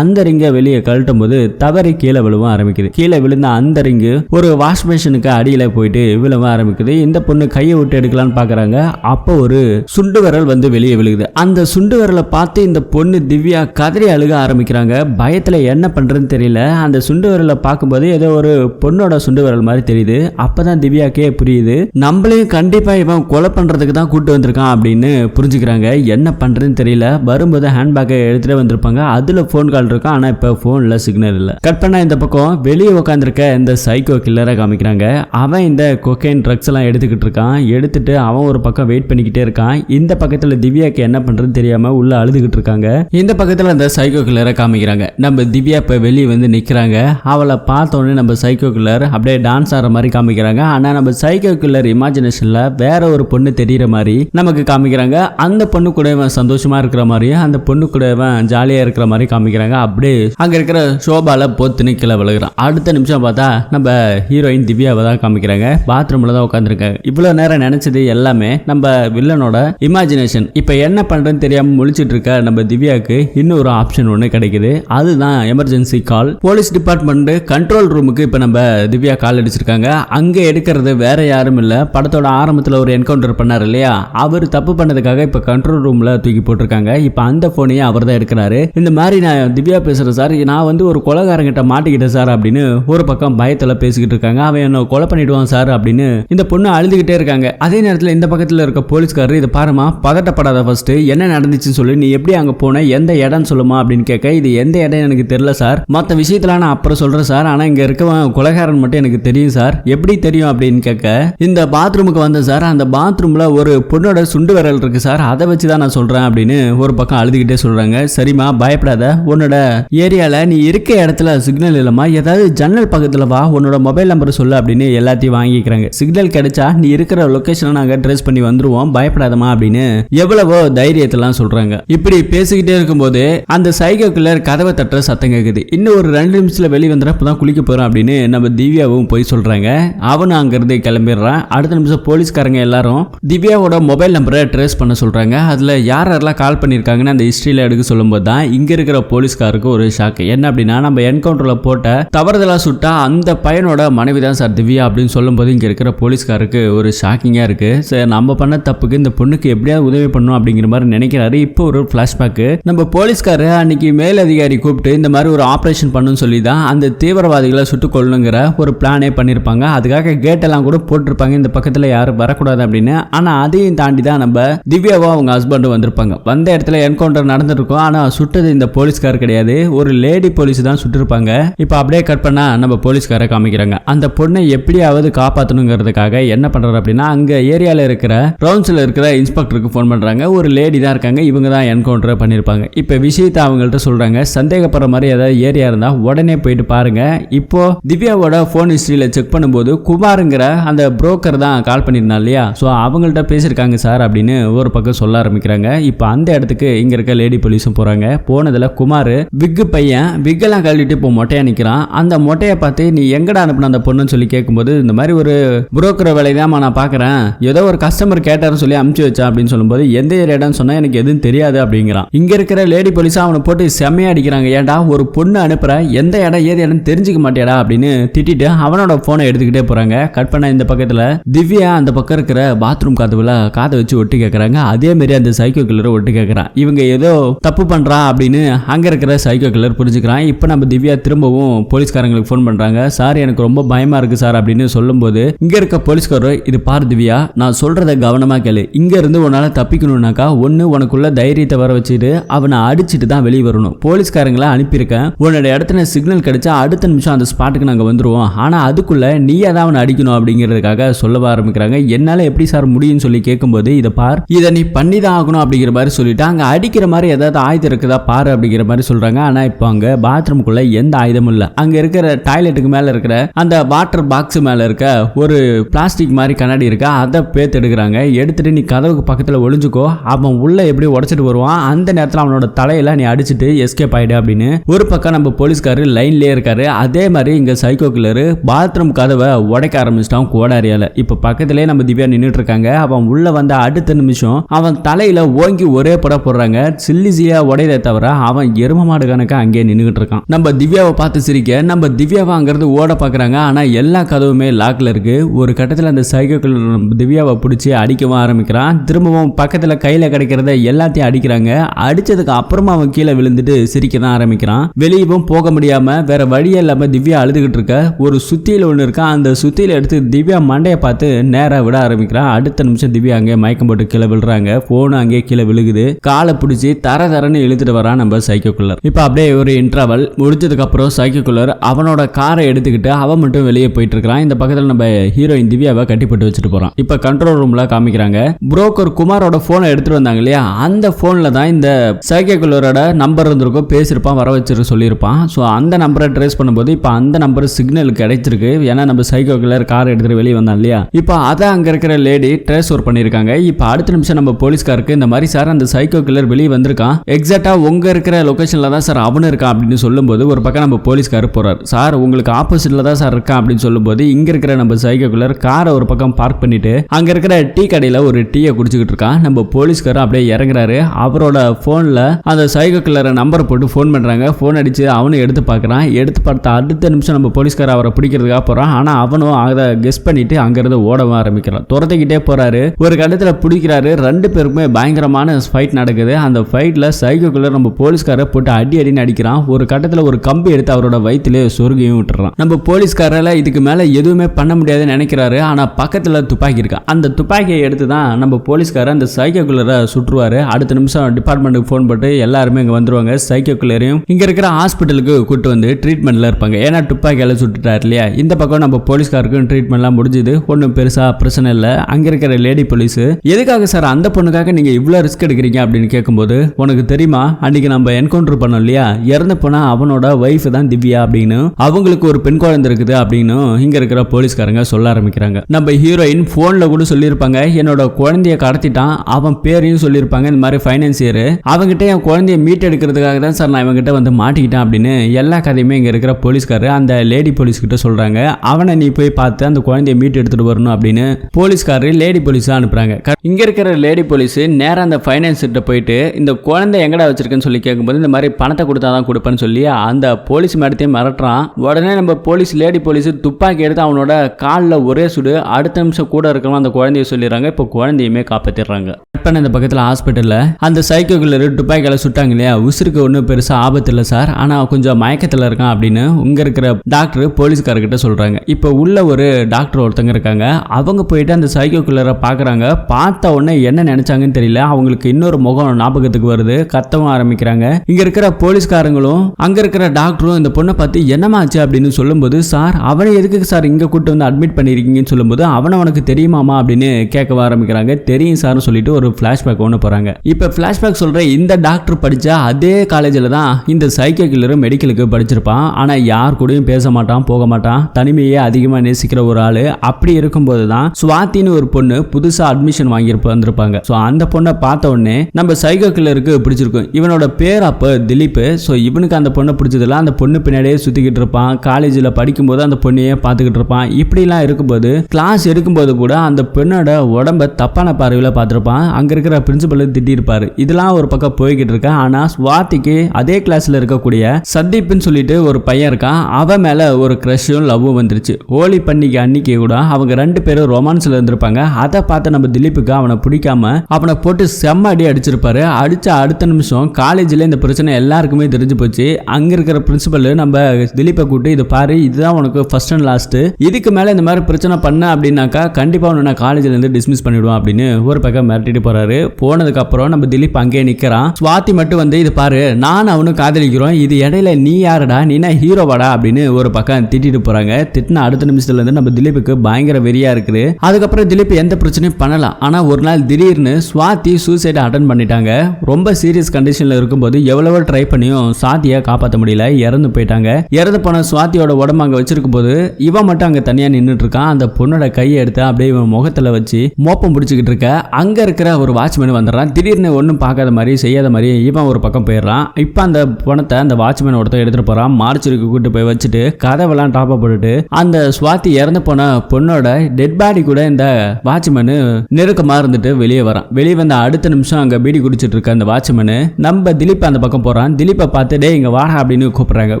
Speaker 1: அந்த ரிங்கை வெளியே கழட்டும் போது தவறி கீழே விழுவ ஆரம்பிக்குது. கீழே விழுந்த அந்த ரிங்கு ஒரு வாஷ் மிஷினுக்கு அடியில போயிட்டு விழவும் ஆரம்பிக்குது. இந்த பொண்ணு கையை விட்டு எடுக்கலான்னு பாக்குறாங்க அப்போ ஒரு சுண்டு விரல் வந்து வெளியே விழுகுது. அந்த சுண்டு விரலை பார்த்து இந்த பொண்ணு திவ்யா கதறி அழுக ஆரம்பிக்கிறாங்க. பயத்துல என்ன பண்றதுன்னு தெரியல. அந்த சுண்டு விரலை பார்க்கும்போது ஏதோ ஒரு பொண்ணோட சுண்டு விரல் மாதிரி தெரியுது. அப்பதான் திவ்யாக்கே புரியுது. நம்மளையும் கண்டிப்பா இவன் கொலை பண்றதுக்கு தான் கூட்டு வந்திருக்கான் அப்படின்னு புரிஞ்சுக்கிறாங்க. என்ன பண்றதுன்னு தெரியல. வரும் வரும்போது ஹேண்ட்பேக்கை எடுத்துட்டு வந்திருப்பாங்க. அதுல ஃபோன் கால் இருக்கும் ஆனா இப்ப இல்ல சிக்னல் இல்ல. கட் பண்ணா இந்த பக்கம் வெளியே உட்காந்துருக்க இந்த சைக்கோ கில்லரை காமிக்கிறாங்க. அவன் இந்த கொக்கைன் ட்ரக்ஸ் எல்லாம் எடுத்துக்கிட்டு இருக்கான். எடுத்துட்டு அவன் ஒரு பக்கம் வெயிட் பண்ணிக்கிட்டே இருக்கான். இந்த பக்கத்துல திவ்யாக்கு என்ன பண்றது தெரியாம உள்ள அழுதுகிட்டு இருக்காங்க. இந்த பக்கத்துல அந்த சைக்கோ கில்லரை காமிக்கிறாங்க. நம்ம திவ்யா இப்ப வெளியே வந்து நிக்கிறாங்க. அவளை பார்த்த உடனே நம்ம சைக்கோ கில்லர் அப்படியே டான்ஸ் ஆடுற மாதிரி காமிக்கிறாங்க. ஆனா நம்ம சைக்கோ கில்லர் இமேஜினேஷன்ல வேற ஒரு பொண்ணு தெரியற மாதிரி நமக்கு காமிக்கிறாங்க. அந்த பொண்ணு கூட இவன் சந்தோஷமா இருக்கிற மாதிரியும் அந்த பொண்ணு கூடவன் ஜாலியாக ஜாலியா இருக்கிற மாதிரி காமிக்கிறாங்க. அப்படியே அங்க இருக்கிற ஷோபால பொத்துன்னு கீழே விழுகிறான். அடுத்த நிமிஷம் பார்த்தா நம்ம ஹீரோயின் திவ்யாவை தான் காமிக்கிறாங்க. பாத்ரூமில் தான் உட்காந்துருக்காங்க இவ்வளவு நேரம் நினச்சது எல்லாமே நம்ம வில்லனோட இமேஜினேஷன் இப்போ என்ன பண்றதுன்னு தெரியாம முழிச்சிட்டு இருக்க நம்ம திவ்யாவுக்கு இன்னொரு ஆப்ஷன் ஒன்று கிடைக்குது. அதுதான் emergency call police department control ரூமுக்கு இப்போ நம்ம திவ்யா கால் அடிச்சிருக்காங்க. அங்கே எடுக்கிறது வேற யாரும் இல்ல. படத்தோட ஆரம்பத்தில் ஒரு என்கவுண்டர் பண்ணார் இல்லையா? அவர் தப்பு பண்ணதுக்காக இப்போ கண்ட்ரோல் ரூம்ல தூக்கி போட்டிருக்காங்க. இப்போ அந்த ஃபோனையே அவர் தான் எடுக்கிறாரு. இந்த மாதிரி நான் திவ்யா பேசுறேன் சார். நான் வந்து ஒரு கொலகாரங்கிட்ட மாட்டிக்கிட்டேன் சார் அப்படின்னு ஒரு பக்கம் பயத்தில் பேசிக்கிட்டு இருக்காங்க. அவன் என்ன கொலை பண்ணிடுவான் சார் அப்படின்னு இந்த பொண்ணு அழுதுகிட்டே இருக்காங்க. அதே நேரத்தில் இந்த பக்கத்தில் இருக்க போலீஸ்காரர் இதை பாருமா பதட்டப்படாத ஃபர்ஸ்ட் என்ன நடந்துச்சுன்னு சொல்லி. நீ எப்படி அங்கே போன? எந்த இடம் சொல்லுமா? அப்படின்னு கேட்க இது எந்த இடம் எனக்கு தெரியல சார். மற்ற விஷயத்துல நான் அப்புறம் சொல்கிறேன் சார். ஆனால் இங்கே இருக்கவன் கொலகாரன் மட்டும் எனக்கு தெரியும் சார். எப்படி தெரியும்? அப்படின்னு கேட்க இந்த பாத்ரூமுக்கு வந்தேன் சார். அந்த பாத்ரூமில் ஒரு பொண்ணோட சுண்டு விரல் இருக்கு சார். அதை வச்சு தான் நான் சொல்கிறேன் அப்படின்னு ஒரு பக்கம் அழுதுகிட்டே சொல்றாங்க. சரிம்மா பயப்படாத. உன்னோட ஏரியால நீ இருக்க இடத்துல சிக்னல் இல்லைம்மா. ஏதாவது ஜன்னல் பக்கத்துல வா. உன்னோட மொபைல் நம்பர் சொல்லு அப்படின்னு எல்லாத்தையும் வாங்கிக்கிறாங்க. சிக்னல் கிடைச்சா நீ இருக்கிற லொகேஷனை நாங்க ட்ரேஸ் பண்ணி வந்துருவோம். பயப்படாதமா அப்படின்னு எவ்வளவோ தைரியத்தெல்லாம் சொல்றாங்க. இப்படி பேசிக்கிட்டே இருக்கும்போது அந்த சைகோ கில்லர் கதவை தட்டுற சத்தம் கேக்குது. இன்னும் ஒரு ரெண்டு நிமிஷத்துல வெளியே வந்தா அப்போ தான் குளிக்க போறோம் அப்படின்னு நம்ம திவ்யாவும் போய் சொல்றாங்க. அவனும் அங்கிருந்து கிளம்பிடுறான். அடுத்த நிமிஷம் போலீஸ்காரங்க எல்லாரும் திவ்யாவோட மொபைல் நம்பரை ட்ரேஸ் பண்ண சொல்றாங்க. அதுல யார் யாரெல்லாம் கால் பண்ணியிருக்காங்கன்னு அந்த ஹிஸ்ட்ரியில் எடுக்க சொல்லும்போது தான் இங்கே இருக்கிற போலீஸ்காருக்கு ஒரு ஷாக் என்ன அப்படின்னா நம்ம என்கவுண்டரில் போட்ட தவறுதலா சுட்டா அந்த பையனோட மனைவி தான் சார் திவ்யா அப்படின்னு சொல்லும்போது இங்கே இருக்கிற போலீஸ்காருக்கு ஒரு ஷாக்கிங்காக இருக்குது சார் நம்ம பண்ண தப்புக்கு இந்த பொண்ணுக்கு எப்படியாவது உதவி பண்ணணும் அப்படிங்கிற மாதிரி நினைக்கிறாரு. இப்போ ஒரு ஃப்ளாஷ்பேக்கு நம்ம போலீஸ்காரு அன்னைக்கு மேலதிகாரி கூப்பிட்டு இந்த மாதிரி ஒரு ஆப்ரேஷன் பண்ணுன்னு சொல்லி தான் அந்த தீவிரவாதிகளை சுட்டு கொள்ளணுங்கிற ஒரு பிளானே பண்ணியிருப்பாங்க அதுக்காக கேட் எல்லாம் கூட போட்டிருப்பாங்க. இந்த பக்கத்துல யாரும் வரக்கூடாது அப்படின்னு. ஆனா அதையும் தாண்டி தான் நம்ம திவ்யாவும் அவங்க ஹஸ்பண்டும் வந்திருப்பாங்க. வந்த இடத்துல என்கவுண்டர் நடந்திருக்கும் ஆனால் சுட்டது இந்த போலீஸ்கார் கிடையாது. ஒரு லேடி போலீஸ் தான் சுட்டிருப்பாங்க. இப்போ அப்படியே கட் பண்ணா நம்ம போலீஸ்காரை காமிக்கிறாங்க. அந்த பொண்ணை எப்படியாவது காப்பாற்றணுங்கிறதுக்காக என்ன பண்றாரு அப்படின்னா அங்க ஏரியால இருக்கிற ரவுண்ட்ஸில் இருக்கிற இன்ஸ்பெக்டருக்கு ஃபோன் பண்றாங்க. ஒரு லேடி தான் இருக்காங்க. இவங்க தான் என்கவுண்டர் பண்ணியிருப்பாங்க இப்போ விஷயத்தை அவங்கள்ட்ட சொல்றாங்க. சந்தேகப்படுற மாதிரி ஏதாவது ஏரியா இருந்தால் உடனே போயிட்டு பாருங்க. இப்போ திவ்யாவோட ஃபோன் ஹிஸ்டரியில செக் பண்ணும்போது குமாருங்கிற அந்த புரோக்கர் தான் கால் பண்ணியிருந்தான் இல்லையா? ஸோ அவங்கள்ட்ட பேசியிருக்காங்க சார் அப்படின்னு ஒரு பக்கம் சொல்ல ஆரம்பிக்கிறாங்க. இப்போ அந்த இடத்துக்கு இங்க இருக்க லேடி போலீஸும் போறாங்க. போனதுல குமார் விக்கு பையன் விக்கெல்லாம் கழட்டிட்டு இப்போ மொட்டையா நிக்கிறான். அந்த மொட்டையை பார்த்து நீ எங்கடா அனுப்பின அந்த பொண்ணுன்னு சொல்லி கேட்கும்போது இந்த மாதிரி ஒரு புரோக்கர் வேலை தான் நான் பார்க்குறேன். ஏதோ ஒரு கஸ்டமர் கேட்டார்னு சொல்லி அமுச்சு வச்சா அப்படின்னு சொல்லும்போது எந்த ஏரியாடான்னு சொன்னா எனக்கு எதுவும் தெரியாது அப்படிங்கிறான். இங்க இருக்கிற லேடி போலீஸாக அவனை போட்டு செம்மையாக அடிக்கிறாங்க. ஏன்டா ஒரு பொண்ணு அனுப்புற? எந்த இடம் ஏது இடம் தெரிஞ்சுக்க மாட்டேடா அப்படின்னு திட்டிட்டு அவனோட போனை எடுத்துக்கிட்டே போறாங்க. கட் பண்ண இந்த பக்கத்துல திவ்யா அந்த பக்கம் இருக்கிற பாத்ரூம் கதவுல காதை வச்சு ஒட்டி கேட்குறாங்க அதே மாதிரி அந்த சைக்கோ கில்லர் ஒட்டி கேட்கறான் இவங்க ஏதோ தப்பு பண்றா அப்படின்னு அங்க இருக்கிற சைக்கோ கில்லர் புரிஞ்சுக்கிறான். இப்போ நம்ம திவ்யா திரும்பவும் போலீஸ்காரங்களுக்கு ஃபோன் பண்றாங்க. சார் எனக்கு ரொம்ப பயமா இருக்கு சார் அப்படின்னு சொல்லும்போது இங்க இருக்க போலீஸ்காரர் இது பார் திவ்யா நான் சொல்கிறத கவனமா கேளு. இங்கேருந்து உன்னால் உன்னால தப்பிக்கணும்னாக்கா ஒன்று உனக்குள்ள தைரியத்தை வர வச்சுட்டு அவனை அடிச்சிட்டு தான் வெளியே வரணும். போலீஸ்காரங்களை அனுப்பியிருக்கேன். உன்னோட இடத்துல சிக்னல் கிடைச்சா அடுத்த நிமிஷம் அந்த ஸ்பாட்டுக்கு நாங்கள் வந்துருவோம். ஆனால் அதுக்குள்ள நீயே தான் அவனை அடிக்கணும் அப்படிங்கிறதுக்காக சொல்ல ஆரம்பிக்கிறாங்க. என்னால எப்படி சார் முடியும்னு சொல்லி கேட்கும்போது இதை பார் இதை நீ பண்ணி தான் ஆகணும் அப்படிங்கிற மாதிரி சொல்லிட்டு அங்க அடிக்கிற மாதிரி ஏதாவது ஆயுதம் இருக்குதா பாரு அப்படிங்கிற மாதிரி சொல்றாங்க. ஆனா இப்போ அங்க பாத்ரூமுக்குள்ள எந்த ஆயுதமும் இல்ல. அங்க இருக்கிற டாய்லெட்டுக்கு மேல இருக்கிற அந்த வாட்டர் பாக்ஸ் மேல இருக்க ஒரு பிளாஸ்டிக் மாதிரி கண்ணாடி இருக்கா அதை பேத்து எடுக்கிறாங்க. எடுத்துட்டு நீ கதவுக்கு பக்கத்துல ஒளிஞ்சுக்கோ. அவன் உள்ள எப்படி உடைச்சிட்டு வருவான்? அந்த நேரத்துல அவனோட தலையில நீ அடிச்சிட்டு எஸ்கேப் ஆயிடு அப்படின்னு ஒரு பக்கம் நம்ம போலீஸ்காரு லைன்லயே இருக்காரு. அதே மாதிரி இங்க சைக்கோ கில்லர் பாத்ரூம் கதவை உடைக்க ஆரம்பிச்சிட்டான் கோடாரியால. இப்ப பக்கத்திலே நம்ம திவ்யா நின்னுட்டு இருக்காங்க. அவன் உள்ள வந்த அடுத்த நிமிஷம் அவன் தலையில ஓங்கி ஒரே பட போடுறாங்க. பாருங்க சில்லிசியா உடையதை தவிர அவன் எரும மாடு கணக்கா அங்கேயே நின்றுகிட்டு இருக்கான். நம்ம திவ்யாவை பார்த்து சிரிக்க நம்ம திவ்யாவை அங்கிருந்து ஓட பாக்குறாங்க. ஆனா எல்லா கதவுமே லாக்ல இருக்கு. ஒரு கட்டத்துல அந்த சைக்கிள் திவ்யாவை பிடிச்சி அடிக்கவும் ஆரம்பிக்கிறான். திரும்பவும் பக்கத்துல கையில கிடைக்கிறத எல்லாத்தையும் அடிக்கிறாங்க. அடிச்சதுக்கு அப்புறமா அவன் கீழே விழுந்துட்டு சிரிக்க தான் ஆரம்பிக்கிறான். வெளியவும் போக முடியாம வேற வழியே இல்லாம திவ்யா அழுதுகிட்டு இருக்க. ஒரு சுத்தியில ஒன்று இருக்கா அந்த சுத்தியில எடுத்து திவ்யா மண்டையை பார்த்து நேரா விட ஆரம்பிக்கிறான். அடுத்த நிமிஷம் திவ்யா அங்கே மயக்கம் போட்டு கீழே விழுறாங்க. போன் அங்கேயே கீழே விழுகுது. காலை பிடிச்சி தர தரன்னு இழுத்துட்டு வரான் நம்ம சைக்கோக்குள்ளர் இப்போ அப்படியே ஒரு இன்டர்வல் முடிச்சதுக்கப்புறம் அப்புறம் சைக்கோக்குள்ளர் அவனோட காரை எடுத்துக்கிட்டு அவன் மட்டும் வெளியே போயிட்டு இருக்கான் இந்த பக்கத்தில் நம்ம ஹீரோயின் திவ்யாவை கட்டிப்பட்டு வச்சுட்டு போறான். இப்போ கண்ட்ரோல் ரூம்ல காமிக்கிறாங்க. புரோக்கர் குமாரோட போனை எடுத்துட்டு வந்தாங்க இல்லையா? அந்த போன்ல தான் இந்த சைக்கோக்குள்ளரோட நம்பர் இருந்திருக்கும். பேசியிருப்பான் வர வச்சிருக்க சொல்லியிருப்பான். ஸோ அந்த நம்பரை ட்ரேஸ் பண்ணும்போது இப்போ அந்த நம்பர் சிக்னல் கிடைச்சிருக்கு. ஏன்னா நம்ம சைக்கோ கில்லர் கார் எடுத்துட்டு வெளியே வந்தான் இல்லையா? இப்போ அதை அங்க இருக்கிற லேடி ட்ரேஸ் ஒர்க் பண்ணியிருக்காங்க. இப்போ அடுத்த நிமிஷம் நம்ம போலீஸ்காருக்கு இந்த மாதிரி சார் அந்த சைக்கோ கில்லர் வெளியே வந்திருக்கான். எக்ஸாக்டா உங்க இருக்கிற லொகேஷன்ல தான் சார் அவனு இருக்கான் அப்படின்னு சொல்லும்போது ஒரு பக்கம் நம்ம போலீஸ்கார் போறார். சார் உங்களுக்கு ஆப்போசிட்ல தான் சார் இருக்கான் அப்படின்னு சொல்லும்போது இங்க இருக்கிற நம்ம சைக்கோ காரை ஒரு பக்கம் பார்க் பண்ணிட்டு அங்க இருக்கிற டீ கடையில ஒரு டீயை குடிச்சுக்கிட்டு இருக்கான். நம்ம போலீஸ்கார் அப்படியே இறங்குறாரு. அவரோட போன்ல அந்த சைக்கோ நம்பர் போட்டு ஃபோன் பண்றாங்க. ஃபோன் அடிச்சு அவனும் எடுத்து பார்க்குறான். எடுத்து பார்த்த அடுத்த நிமிஷம் நம்ம போலீஸ்கார் அவரை பிடிக்கிறதுக்காக போறான். ஆனா அவனும் அதை கெஸ் பண்ணிட்டு அங்கிருந்து ஓடவும் ஆரம்பிக்கிறான். துரத்திக்கிட்டே போறாரு. ஒரு கட்டத்தில் பிடிக்கிறாரு. ரெண்டு பேருக்குமே பயங்கரமான ஃபைட் நடக்குது. அந்த ஃபைட்டில் சைக்கோக்குள்ளே நம்ம போலீஸ்காரை போட்டு அடி அடின்னு அடிக்கிறான். ஒரு கட்டத்தில் ஒரு கம்பி எடுத்து அவரோட வயிற்றுலேயே சொருகையும் விட்டுறான். நம்ம போலீஸ்காரால் இதுக்கு மேலே எதுவுமே பண்ண முடியாதுன்னு நினைக்கிறாரு. ஆனால் பக்கத்தில் துப்பாக்கி இருக்கா. அந்த துப்பாக்கியை எடுத்து தான் நம்ம போலீஸ்காரர் அந்த சைக்கோக்குள்ளரை சுற்றுவார். அடுத்த நிமிஷம் டிபார்ட்மெண்ட்டுக்கு ஃபோன் போட்டு எல்லாருமே இங்கே வந்துருவாங்க. சைக்கோக்குள்ளரையும் இங்கே இருக்கிற ஹாஸ்பிட்டலுக்கு கூட்டு வந்து ட்ரீட்மெண்ட்டில் இருப்பாங்க. ஏன்னா துப்பாக்கியால் சுட்டுட்டார் இல்லையா? இந்த பக்கம் நம்ம போலீஸ்காருக்கும் ட்ரீட்மெண்ட்லாம் முடிஞ்சுது. ஒன்றும் பெருசாக பிரச்சனை இல்லை. அங்கே இருக்கிற லேடி போலீஸ் எதுக்காக சார் அந்த பொண்ணுக்காக நீங்கள் இவ்வளோ ரிஸ்க் எடுக்கிறீங்க? அப்படின்னு கேட்கும் இருக்கும்போது உனக்கு தெரியுமா? அன்னைக்கு நம்ம என்கவுண்டர் பண்ணோம் இல்லையா? இறந்து போனா அவனோட ஒய்ஃப் தான் திவ்யா அப்படின்னு. அவங்களுக்கு ஒரு பெண் குழந்தை இருக்குது அப்படின்னு இங்க இருக்கிற போலீஸ்காரங்க சொல்ல ஆரம்பிக்கிறாங்க. நம்ம ஹீரோயின் போன்ல கூட சொல்லியிருப்பாங்க என்னோட குழந்தைய கடத்திட்டான் அவன் பேரையும் சொல்லியிருப்பாங்க இந்த மாதிரி ஃபைனான்சியர் அவங்ககிட்ட என் குழந்தைய மீட் எடுக்கிறதுக்காக தான் சார் நான் இவங்ககிட்ட வந்து மாட்டிக்கிட்டேன் அப்படின்னு எல்லா கதையுமே இங்க இருக்கிற போலீஸ்காரர் அந்த லேடி போலீஸ் கிட்ட சொல்றாங்க. அவனை நீ போய் பார்த்து அந்த குழந்தைய மீட் எடுத்துட்டு வரணும் அப்படின்னு போலீஸ்காரர் லேடி போலீஸ் அனுப்புறாங்க. இங்க இருக்கிற லேடி போலீஸ் நேரம் அந்த ஃபைனான்ஸ் கிட்ட போயிட்டு இந்த குழந்தை எங்கடா வச்சிருக்கேன்னு சொல்லி கேட்கும்போது இந்த மாதிரி பணத்தை கொடுத்தா தான் கொடுப்பேன்னு சொல்லி அந்த போலீஸ் மேடத்தையும் மிரட்டுறான். உடனே நம்ம போலீஸ் லேடி போலீஸ் துப்பாக்கி எடுத்து அவனோட காலில் ஒரே சுடு அடுத்த நிமிஷம் கூட இருக்கவன் அந்த குழந்தைய சொல்லிடுறாங்க. இப்போ குழந்தையுமே காப்பாத்திடுறாங்க. பண்ண இந்த பக்கத்தில் ஹாஸ்பிட்டலில் அந்த சைக்கோ கில்லர் துப்பாக்கியால சுட்டாங்க இல்லையா? உசுருக்கு ஒன்றும் பெருசாக ஆபத்து இல்லை சார். ஆனால் கொஞ்சம் மயக்கத்தில் இருக்கான் அப்படின்னு இங்கே இருக்கிற டாக்டர் போலீஸ்காரர்கிட்ட சொல்கிறாங்க இப்போ உள்ள ஒரு டாக்டர் ஒருத்தங்க இருக்காங்க. அவங்க போயிட்டு அந்த சைக்கோ கில்லரை பார்க்குறாங்க பார்த்த உடனே என்ன நினைச்சாங்கன்னு தெரியல. அவங்களுக்கு இன்னொரு முகம் ஞாபகத்துக்கு வருது. கத்தவும் ஆரம்பிக்கிறாங்க. இங்க இருக்கிற போலீஸ்காரங்களும் அங்க இருக்கிற டாக்டரும் இந்த பொண்ணை பார்த்து என்னமாச்சு அப்படின்னு சொல்லும்போது சார் அவனை எதுக்கு சார் இங்க கூட்டு வந்து அட்மிட் பண்ணிருக்கீங்கன்னு சொல்லும்போது அவனை உனக்கு தெரியுமாமா அப்படின்னு கேட்க ஆரம்பிக்கிறாங்க. தெரியும் சார்னு சொல்லிட்டு ஒரு ஃப்ளாஷ்பேக் ஒன்று போறாங்க. இப்போ ஃப்ளாஷ்பேக் சொல்ற இந்த டாக்டர் படித்த அதே காலேஜில் தான் இந்த சைக்கோ கில்லரும் மெடிக்கலுக்கு படிச்சிருப்பான். ஆனால் யார் கூடயும் பேச மாட்டான் போக மாட்டான். தனிமையே அதிகமாக நேசிக்கிற ஒரு ஆள். அப்படி இருக்கும்போது தான் சுவாத்தின்னு ஒரு பொண்ணு புதுசாக அட்மிஷன் வாங்கியிருப்ப வந்திருப்பாங்க. ஸோ அந்த பொண்ணை பார்த்த உடனே நம்ம சைக்கோ கில்லருக்கு பிடிச்சிருக்கும். இவனோட பேர் அப்போ திலீப் ஸோ இவனுக்கு அந்த பொண்ணை பிடிச்சதில்ல. அந்த பொண்ணு பின்னாடியே சுற்றிக்கிட்டு இருப்பான். காலேஜில் படிக்கும்போது அந்த பொண்ணையே பார்த்துக்கிட்டு இருப்பான். இப்படிலாம் இருக்கும்போது கிளாஸ் எடுக்கும்போது கூட அந்த பெண்ணோட உடம்ப தப்பான பார்வையில் பார்த்துருப்பான். அங்கே இருக்கிற பிரின்சிபல் திட்டிருப்பார் இதெல்லாம் ஒரு பக்கம் போய்கிட்டு இருக்கா. ஆனால் ஸ்வாதிக்கு அதே கிளாஸில் இருக்கக்கூடிய சந்தீப்னு சொல்லிட்டு ஒரு பையன் இருக்கான். அவன் மேலே ஒரு க்ரஷும் லவ்வும் வந்துருச்சு. ஹோலி பண்டிகை அன்னைக்கு கூட அவங்க ரெண்டு பேரும் ரொமான்ஸில் இருந்திருப்பாங்க. அதை பார்த்து நம்ம திலீப்புக்கு அவனை பிடிக்காம அவனை போட்டு செம்ம அடி அடிச்சிருப்பாரு. அடித்த அடுத்த நிமிஷம் காலேஜில் இந்த பிரச்சனை எல்லாருக்குமே தெரிஞ்சு போச்சு. அங்கே இருக்கிற பிரின்சிபல் நம்ம திலீப்பை கூப்பிட்டு இது பாரு இதுதான் உனக்கு ஃபர்ஸ்ட் அண்ட் லாஸ்ட்டு இதுக்கு மேலே இந்த மாதிரி பிரச்சனை பண்ண அப்படின்னாக்கா கண்டிப்பாக உன்னை நான் காலேஜ்லேருந்து டிஸ்மிஸ் பண்ணிவிடுவான் அப்படின்னு ஒரு பக்கம் மிரட்டிட்டு போறாரு. போனதுக்கப்புறம் நம்ம திலீப் அங்கேயே நிற்கிறான் சுவாதி மட்டும் வந்து இது பாரு நான் அவனும் காதலிக்கிறோம். இது இடையில நீ யாருடா? நீனா ஹீரோவாடா அப்படின்னு ஒரு பக்கம் திட்டிட்டு போறாங்க. திட்டின அடுத்த நிமிஷத்துல இருந்து நம்ம திலீப்புக்கு பயங்கர வெறியா இருக்குது. அதுக்கப்புறம் திலீப் எந்த பிரச்சனையும் பண்ணலாம் ஆனால் ஒரு நாள் திடீர்னு சுவாதி சூசைடை அட்டன் பண்ணிட்டாங்க. ரொம்ப சீரியஸ் கண்டிஷன்ல இருக்கும்போது எவ்வளவோ ட்ரை பண்ணியும் சாத்தியை காப்பாற்ற முடியல. இறந்து போயிட்டாங்க. இறந்து போன சுவாத்தியோட உடம்பு அங்க வச்சிருக்கும் போது இவன் மட்டும் அங்க தனியா நின்றுட்டு இருக்கான். அந்த பொண்ணோட கையை எடுத்து அப்படியே இவன் முகத்துல வச்சு மோப்பம் பிடிச்சிக்கிட்டு இருக்க. அங்க இருக்கிற ஒரு வாட்ச்மேன் வந்துடுறான். திடீர்னு ஒன்றும் பார்க்காத மாதிரி செய்யாத மாதிரி இவன் ஒரு பக்கம் போயிடுறான். இப்போ அந்த பணத்தை அந்த வாட்ச்மேன் ஒருத்தன் எடுத்துட்டு போறான். மார்ச்சருக்கு கூட்டு போய் வச்சுட்டு கதவெல்லாம் டாப் போட்டுட்டு அந்த சுவாத்தி இறந்து போன பொண்ணோட டெட் பாடி கூட இந்த வாட்ச்மேனு நெருக்கமா இருந்துட்டு வெளியே வரான். வெளியே வந்த அடுத்த நிமிஷம் அங்க பீடி குடிச்சு கண்டுபிடிச்சிட்டு இருக்க அந்த வாட்ச்மேனு நம்ம திலீப் அந்த பக்கம் போறான். திலீப்பை பார்த்து டே இங்க வாடா அப்படின்னு கூப்பிடுறாங்க.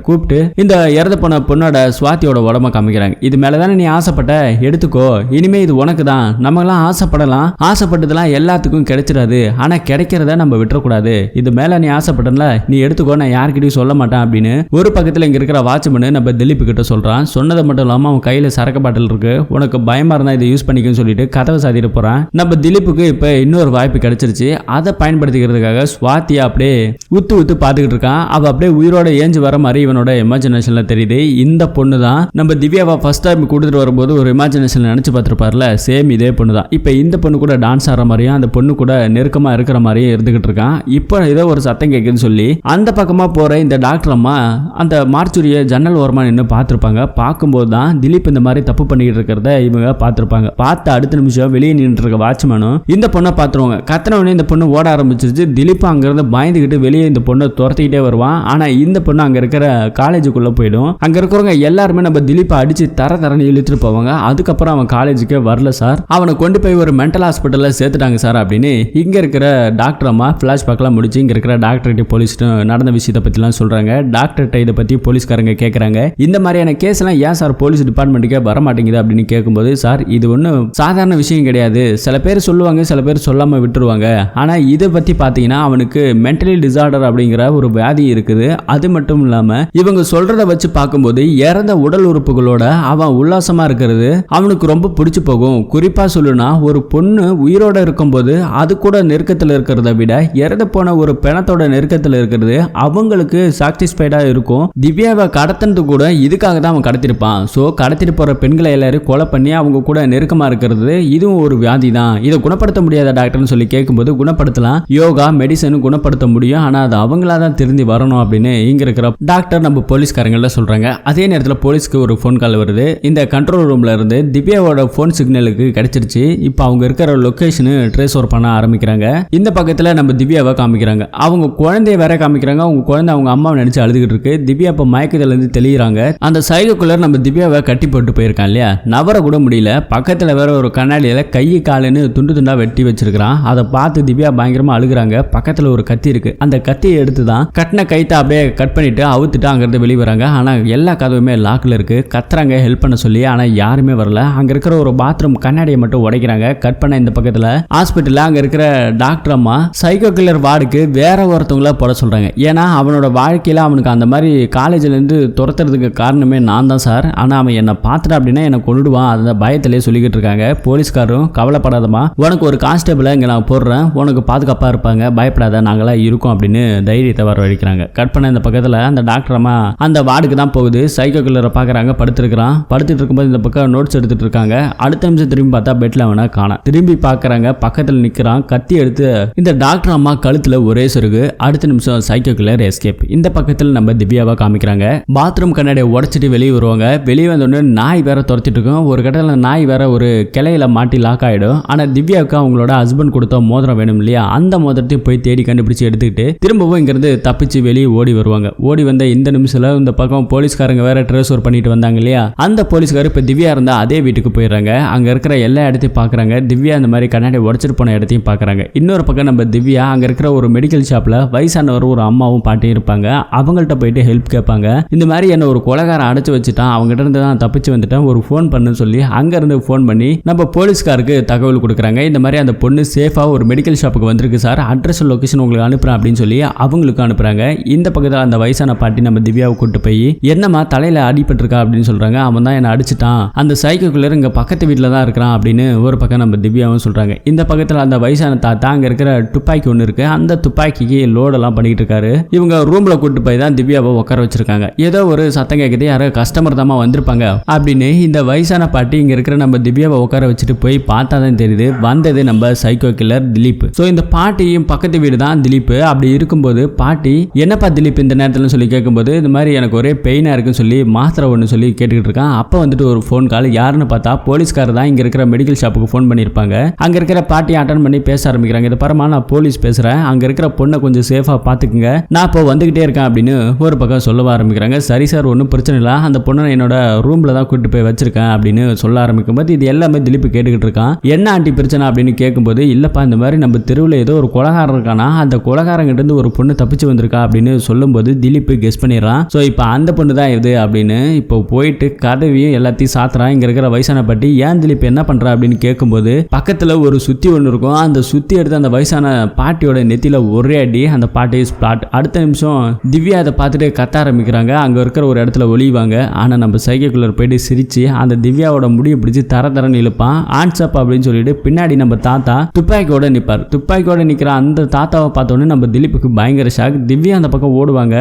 Speaker 1: கூப்பிட்டு இந்த இறந்து போன பொண்ணோட சுவாத்தியோட உடம்ப காமிக்கிறாங்க. இது மேலதானே நீ ஆசைப்பட்ட? எடுத்துக்கோ. இனிமே இது உனக்கு தான். நம்மலாம் ஆசைப்படலாம். ஆசைப்பட்டதெல்லாம் எல்லாத்துக்கும் கிடைச்சிடாது. ஆனா கிடைக்கிறத நம்ம விட்டுறக்கூடாது. இது மேல நீ ஆசைப்பட்டல நீ எடுத்துக்கோ. நான் யார்கிட்டயும் சொல்ல மாட்டேன் அப்படின்னு ஒரு பக்கத்துல இங்க இருக்கிற வாட்ச்மேனு நம்ம திலீப் கிட்ட சொல்றான். சொன்னது மட்டும் இல்லாம அவன் கையில சரக்கு பாட்டில் இருக்கு. உனக்கு பயமா இருந்தா இதை யூஸ் பண்ணிக்கன்னு சொல்லிட்டு கதவை சாத்திட்டு போறான். நம்ம திலீப்புக்கு இப்ப இன்னொரு வாய்ப்பு கிடைச்சிருச்சு. அதை பயன்படுத்திக்கிறதுக்காக சுவாத்தியா அப்படியே உத்து உத்து பார்த்துக்கிட்டு இருக்கான். அவள் அப்படியே உயிரோட ஏஞ்சு வர மாதிரி இவனோட இமேஜினேஷனில் தெரியுது. இந்த பொண்ணு தான் நம்ம திவ்யாவை ஃபர்ஸ்ட் டைம் கொடுத்துட்டு வரும்போது ஒரு இமேஜினேஷன் நினைச்சு பார்த்துருப்பார்ல? சேம் இதே பொண்ணு தான் இப்போ இந்த பொண்ணு கூட டான்ஸ் ஆடுற மாதிரியும் அந்த பொண்ணு கூட நெருக்கமா இருக்கிற மாதிரியும் இருந்துகிட்டு இருக்கான். இப்போ ஏதோ ஒரு சத்தம் கேட்குதுன்னு சொல்லி அந்த பக்கமா போற இந்த டாக்டர் அம்மா அந்த மார்ச்சுரிய ஜன்னல் ஓரமா நின்று பார்த்துருப்பாங்க. பார்க்கும்போது தான் திலீப் இந்த மாதிரி தப்பு பண்ணிக்கிட்டு இருக்கிறத இவங்க பார்த்துருப்பாங்க. பார்த்து அடுத்த நிமிஷம் வெளியே நின்று இருக்க வாட்ச்மேனும் இந்த பொண்ணை பார்த்துருவாங்க. கத்தனவனே இந்த பொண்ணு ஓட ஆரம்பிச்சிருச்சு திலீப் அங்கிருந்து பயந்துக்கிட்டு வெளியே இந்த பொண்ணை துரத்திக்கிட்டே வருவான். ஆனால் இந்த பொண்ணு அங்க இருக்கிற காலேஜுக்குள்ள போயிடும். அங்க இருக்கிறவங்க எல்லாருமே நம்ம திலீப்பை அடிச்சு தர தரன்னு இழுத்துட்டு போவாங்க. அதுக்கப்புறம் அவன் காலேஜுக்கே வரல சார். அவனை கொண்டு போய் ஒரு மென்டல் ஹாஸ்பிட்டலில் சேர்த்துட்டாங்க சார் அப்படின்னு இங்க இருக்கிற டாக்டர் அம்மா ஃப்ளாஷ்பேக்லாம் முடிச்சு இங்க இருக்கிற டாக்டர்கிட்ட போலீஸ்ட்டும் நடந்த விஷயத்தை பற்றிலாம் சொல்றாங்க. டாக்டர்கிட்ட இதை பற்றி போலீஸ்காரங்க கேட்கறாங்க இந்த மாதிரியான கேஸ் எல்லாம் ஏன் சார் போலீஸ் டிபார்ட்மெண்ட்டுக்கே வர மாட்டேங்குது அப்படின்னு கேட்கும்போது சார் இது ஒன்றும் சாதாரண விஷயம் கிடையாது. சில பேர் சொல்லுவாங்க சில பேர் சொல்லாமல் விட்டுருவாங்க. ஆனால் இதை பற்றி பத்தி பாத்தீங்கன்னா அவனுக்கு மென்டலி டிசார்டர் அப்படிங்கிற ஒரு வியாதி இருக்குது. அது மட்டும் இல்லாம இவங்க சொல்றதை வச்சு பார்க்கும்போது இறந்த உடல் உறுப்புகளோட அவன் உல்லாசமா இருக்கிறது அவனுக்கு ரொம்ப பிடிச்சி போகும். குறிப்பா சொல்லுனா ஒரு பொண்ணு உயிரோட இருக்கும்போது அது கூட நெருக்கத்தில் இருக்கிறத விட இறந்து போன ஒரு பிணத்தோட நெருக்கத்தில் இருக்கிறது அவங்களுக்கு சாட்டிஸ்ஃபைடாக இருக்கும். திவ்யாவை கடத்தினது கூட இதுக்காக தான் அவன் கடத்திருப்பான். ஸோ கடத்திட்டு போற பெண்களை எல்லாரும் கொலை பண்ணி அவங்க கூட நெருக்கமா இருக்கிறது இதுவும் ஒரு வியாதி தான் இதை குணப்படுத்த முடியாத டாக்டர்னு சொல்லி கேட்கும்போது குணப்படுத்தலாம். யோகா மெடிசனும் குணப்படுத்த முடியும். ஆனா அது அவங்களா தான் திருந்தி வரணும் அப்படின்னு இங்க இருக்கிற டாக்டர் நம்ம போலீஸ்காரங்கள சொல்றாங்க. அதே நேரத்தில் போலீஸ்க்கு ஒரு ஃபோன் கால் வருது. இந்த கண்ட்ரோல் ரூம்ல இருந்து திவ்யாவோட ஃபோன் சிக்னலுக்கு கிடைச்சிருச்சு. இப்போ அவங்க இருக்கிற லொக்கேஷனு ட்ரேஸ் ஓர் பண்ண ஆரம்பிக்கிறாங்க. இந்த பக்கத்தில் நம்ம திவ்யாவை காமிக்கிறாங்க. அவங்க குழந்தைய வேற காமிக்கிறாங்க. அவங்க குழந்தை அவங்க அம்மாவை நினைச்சு அழுதுகிட்டு இருக்கு. திவ்யா இப்போ மயக்கத்துல இருந்து தெளிகிறாங்க அந்த சைகோக்குள்ளர் நம்ம திவ்யாவை கட்டி போட்டு போயிருக்கான் இல்லையா? நவர கூட முடியல. பக்கத்தில் வேற ஒரு கண்ணாடியில் கை காலுன்னு துண்டு துண்டா வெட்டி வச்சிருக்கிறான். அதை பார்த்து திவ்யா பயங்கரமா அழுகிறாங்க. பக்கத்தில் ஒரு கத்தி இருக்கு. அந்த கத்தியை எடுத்து தான் கட்டின கைத்தை அப்படியே கட் பண்ணிட்டு அவுத்துட்டு அங்கிருந்து வெளியே வராங்க. ஆனால் எல்லா கதவுமே லாக்கில் இருக்கு. கத்துறாங்க ஹெல்ப் பண்ண சொல்லி. ஆனால் யாருமே வரல. அங்கே இருக்கிற ஒரு பாத்ரூம் கண்ணாடியை மட்டும் உடைக்கிறாங்க. கட் பண்ண இந்த பக்கத்தில் ஹாஸ்பிட்டலில் அங்கே இருக்கிற டாக்டர் அம்மா சைக்கோ கில்லர் வார்டுக்கு வேற ஒருத்தவங்கள போட சொல்கிறாங்க ஏன்னா அவனோட வாழ்க்கையில் அவனுக்கு அந்த மாதிரி காலேஜ்லேருந்து துரத்துறதுக்கு காரணமே நான் தான் சார். ஆனால் அவன் என்னை பார்த்துட்டா அப்படின்னா என்னை கொண்டுடுவான் அந்த பயத்திலே சொல்லிக்கிட்டு இருக்காங்க. போலீஸ்காரும் கவலைப்படாதமா உனக்கு ஒரு கான்ஸ்டபிளை இங்கே நான் போடுறேன். உனக்கு பாதுகாப்பாக இருப்பாங்க. பயப்படாத நாங்களாம் இருக்கோம் அப்படின்னு தைரியத்தை வரவழைக்கிறாங்க. கட் பண்ண இந்த பக்கத்தில் அந்த டாக்டர் அம்மா அந்த வார்டுக்கு தான் போகுது. சைக்கோ கில்லரை பார்க்குறாங்க படுத்திருக்கிறான். படுத்துட்டு இருக்கும்போது இந்த பக்கம் நோட்ஸ் எடுத்துட்டு இருக்காங்க. அடுத்த நிமிஷம் திரும்பி பார்த்தா பெட்டில் அவனை காணும் திரும்பி பார்க்குறாங்க பக்கத்தில் நிற்கிறான் கத்தி எடுத்து இந்த டாக்டர் அம்மா கழுத்தில் ஒரே சொருகு. அடுத்த நிமிஷம் சைக்கோ கில்லர் எஸ்கேப் இந்த பக்கத்தில் நம்ம திவ்யாவை காமிக்கிறாங்க. பாத்ரூம் கண்ணாடியை உடச்சிட்டு வெளியே வருவாங்க. வெளியே வந்தோடனே நாய் வேற துரத்திட்டு இருக்கும். ஒரு கட்டத்தில் நாய் வேற ஒரு கிளையில மாட்டி லாக் ஆயிடும். ஆனால் திவ்யாவுக்கு அவங்களோட ஹஸ்பண்ட் கொடுத்த மோதிரம் வேணும் இல்லையா? அந்த மோதிரத்தையும் போய் தேடி கண்டுபிடிச்சு எடுத்துக்கிட்டு திரும்பவும் இங்கிருந்து தப்பிச்சு வெளியே ஓடி வருவாங்க. ஓடி வந்த இந்த நிமிஷத்துல இந்த பக்கம் போலீஸ்காரங்க வேற ட்ரெஸ்வர் பண்ணிட்டு வந்தாங்க இல்லையா? அந்த போலீஸ்காரர் இப்போ திவ்யா இருந்தா அதே வீட்டுக்கு போயிடுறாங்க. அங்க இருக்கிற எல்லா இடத்தையும் பாக்குறாங்க. திவ்யா இந்த மாதிரி கண்ணாடி உடச்சிட்டு போன இடத்தையும் பாக்குறாங்க. இன்னொரு பக்கம் நம்ம திவ்யா அங்க இருக்கிற ஒரு மெடிக்கல் ஷாப்ல வயசானவர் ஒரு அம்மாவும் பாட்டியும் இருப்பாங்க. அவங்கள்ட்ட போயிட்டு ஹெல்ப் கேட்பாங்க. இந்த மாதிரி என்ன ஒரு கொலகாரம் அடைச்சு வச்சுட்டான். அவங்ககிட்ட இருந்து தான் தப்பிச்சு வந்துட்டேன். ஒரு ஃபோன் பண்ணுன்னு சொல்லி அங்க இருந்து ஃபோன் பண்ணி நம்ம போலீஸ்காருக்கு தகவல் கொடுக்குறாங்க. இந்த மாதிரி அந்த பொண்ணு சேஃபா ஒரு மெடிக்கல் ஷாப்புக்கு வந்திருக்கு சார். அட்ரஸ் லொக்கேஷன் உங்களுக்கு அனுப்புறேன் அப்படின்னு சொல்லி அவங்களுக்கு அனுப்புறாங்க. இந்த பக்கத்தில் அந்த வயசான பாட்டி நம்ம திவ்யாவை கூட்டு போய் என்னம்மா தலையில அடிபட்டிருக்கா? அப்படின்னு சொல்றாங்க. அவன் தான் என்ன அடிச்சிட்டான். அந்த சைக்கிள்குள்ளே இங்க பக்கத்து வீட்டில் தான் இருக்கிறான் அப்படின்னு ஒரு பக்கம் நம்ம திவ்யாவும் சொல்றாங்க. இந்த பக்கத்தில் அந்த வயசான தாத்தா அங்கே இருக்கிற துப்பாக்கி ஒன்று இருக்கு. அந்த துப்பாக்கிக்கு லோடெல்லாம் பண்ணிட்டு இருக்காரு. இவங்க ரூம்ல கூட்டு போய் தான் திவ்யாவை உட்கார வச்சிருக்காங்க. ஏதோ ஒரு சத்தம் கேட்குது யாரோ கஸ்டமர் தாமா வந்திருப்பாங்க அப்படின்னு இந்த வயசான பாட்டி இங்க இருக்கிற நம்ம திவ்யாவை உட்கார வச்சுட்டு போய் பார்த்தா தான் தெரியுது. வந்தது நம்ம சைக்கோ கில்லர் திலீப். ஸோ இந்த பாட்டி பாட்டியும் பக்கத்து வீடு தான் திலீப் அப்படி இருக்கும்போது பாட்டி என்னப்பா திலீப் இந்த நேரத்தில் சொல்லி கேட்கும்போது இந்த மாதிரி எனக்கு ஒரே பெயினாக இருக்குன்னு சொல்லி மாத்திரை ஒன்று சொல்லி கேட்டுக்கிட்டு இருக்கான். அப்போ வந்துட்டு ஒரு ஃபோன் கால் யாருன்னு பார்த்தா போலீஸ்கார் தான் இங்கே இருக்கிற மெடிக்கல் ஷாப்புக்கு ஃபோன் பண்ணியிருப்பாங்க. அங்கே இருக்கிற பாட்டியை அட்டன் பண்ணி பேச ஆரம்பிக்கிறாங்க. இது பரமா நான் போலீஸ் பேசுகிறேன் அங்கே இருக்கிற பொண்ணை கொஞ்சம் சேஃபாக பார்த்துக்குங்க. நான் இப்போ வந்துக்கிட்டே இருக்கேன் அப்படின்னு ஒரு பக்கம் சொல்ல ஆரம்பிக்கிறாங்க. சரி சார் ஒன்றும் பிரச்சனை இல்லை. அந்த பொண்ணை என்னோட ரூமில் தான் கூட்டு போய் வச்சிருக்கேன் அப்படின்னு சொல்ல ஆரம்பிக்கும் போது இது எல்லாமே திலீப் கேட்டுக்கிட்டு இருக்கான். என்ன ஆண்டி பிரச்சனை? அப்படின்னு கேட்கும்போது இல்லைப்பா இந்த மாதிரி நம்ம தெருவில் ஏதோ ஒரு கொலகாரன் இருக்கானா அந்த கொலகாரங்கிட்ட இருந்து ஒரு பொண்ணு தப்பிச்சு வந்திருக்கா அப்படின்னு சொல்லும்போது திலீப் கெஸ் பண்ணிடுறான். ஸோ இப்போ அந்த பொண்ணு தான் இது அப்படின்னு இப்போ போயிட்டு கதவியும் எல்லாத்தையும் சாத்துறான். இங்கே இருக்கிற வயசான பாட்டி ஏன் திலீப் என்ன பண்ணுறா அப்படின்னு கேட்கும்போது பக்கத்தில் ஒரு சுத்தி ஒன்று இருக்கும். அந்த சுத்தி எடுத்து அந்த வயசான பாட்டியோட நெத்தியில் ஒரே அடி அந்த பாட்டி ஸ்பிளாட் அடுத்த நிமிஷம் திவ்யா அதை பார்த்துட்டு கத்த ஆரம்பிக்கிறாங்க. அங்கே இருக்கிற ஒரு இடத்துல ஒளிவாங்க ஆனால் நம்ம சைக்கிள்குள்ளர் போயிட்டு சிரித்து அந்த திவ்யாவோட முடியை பிடிச்சி தர தரன்னு இழுப்பான் ஆன்சப் அப்படின்னு சொல்லிட்டு பின்னாடி நம்ம தாத்தா துப்பாக்கியோட நிற்பார் துப்பாக்கியோட நிற்கிற அந்த தாத்தாவை பார்த்தோன்னே நம்ம திலீப்புக்கு பயங்கர ஷாக் திவ்யா அந்த பக்கம் ஓடுவாங்க.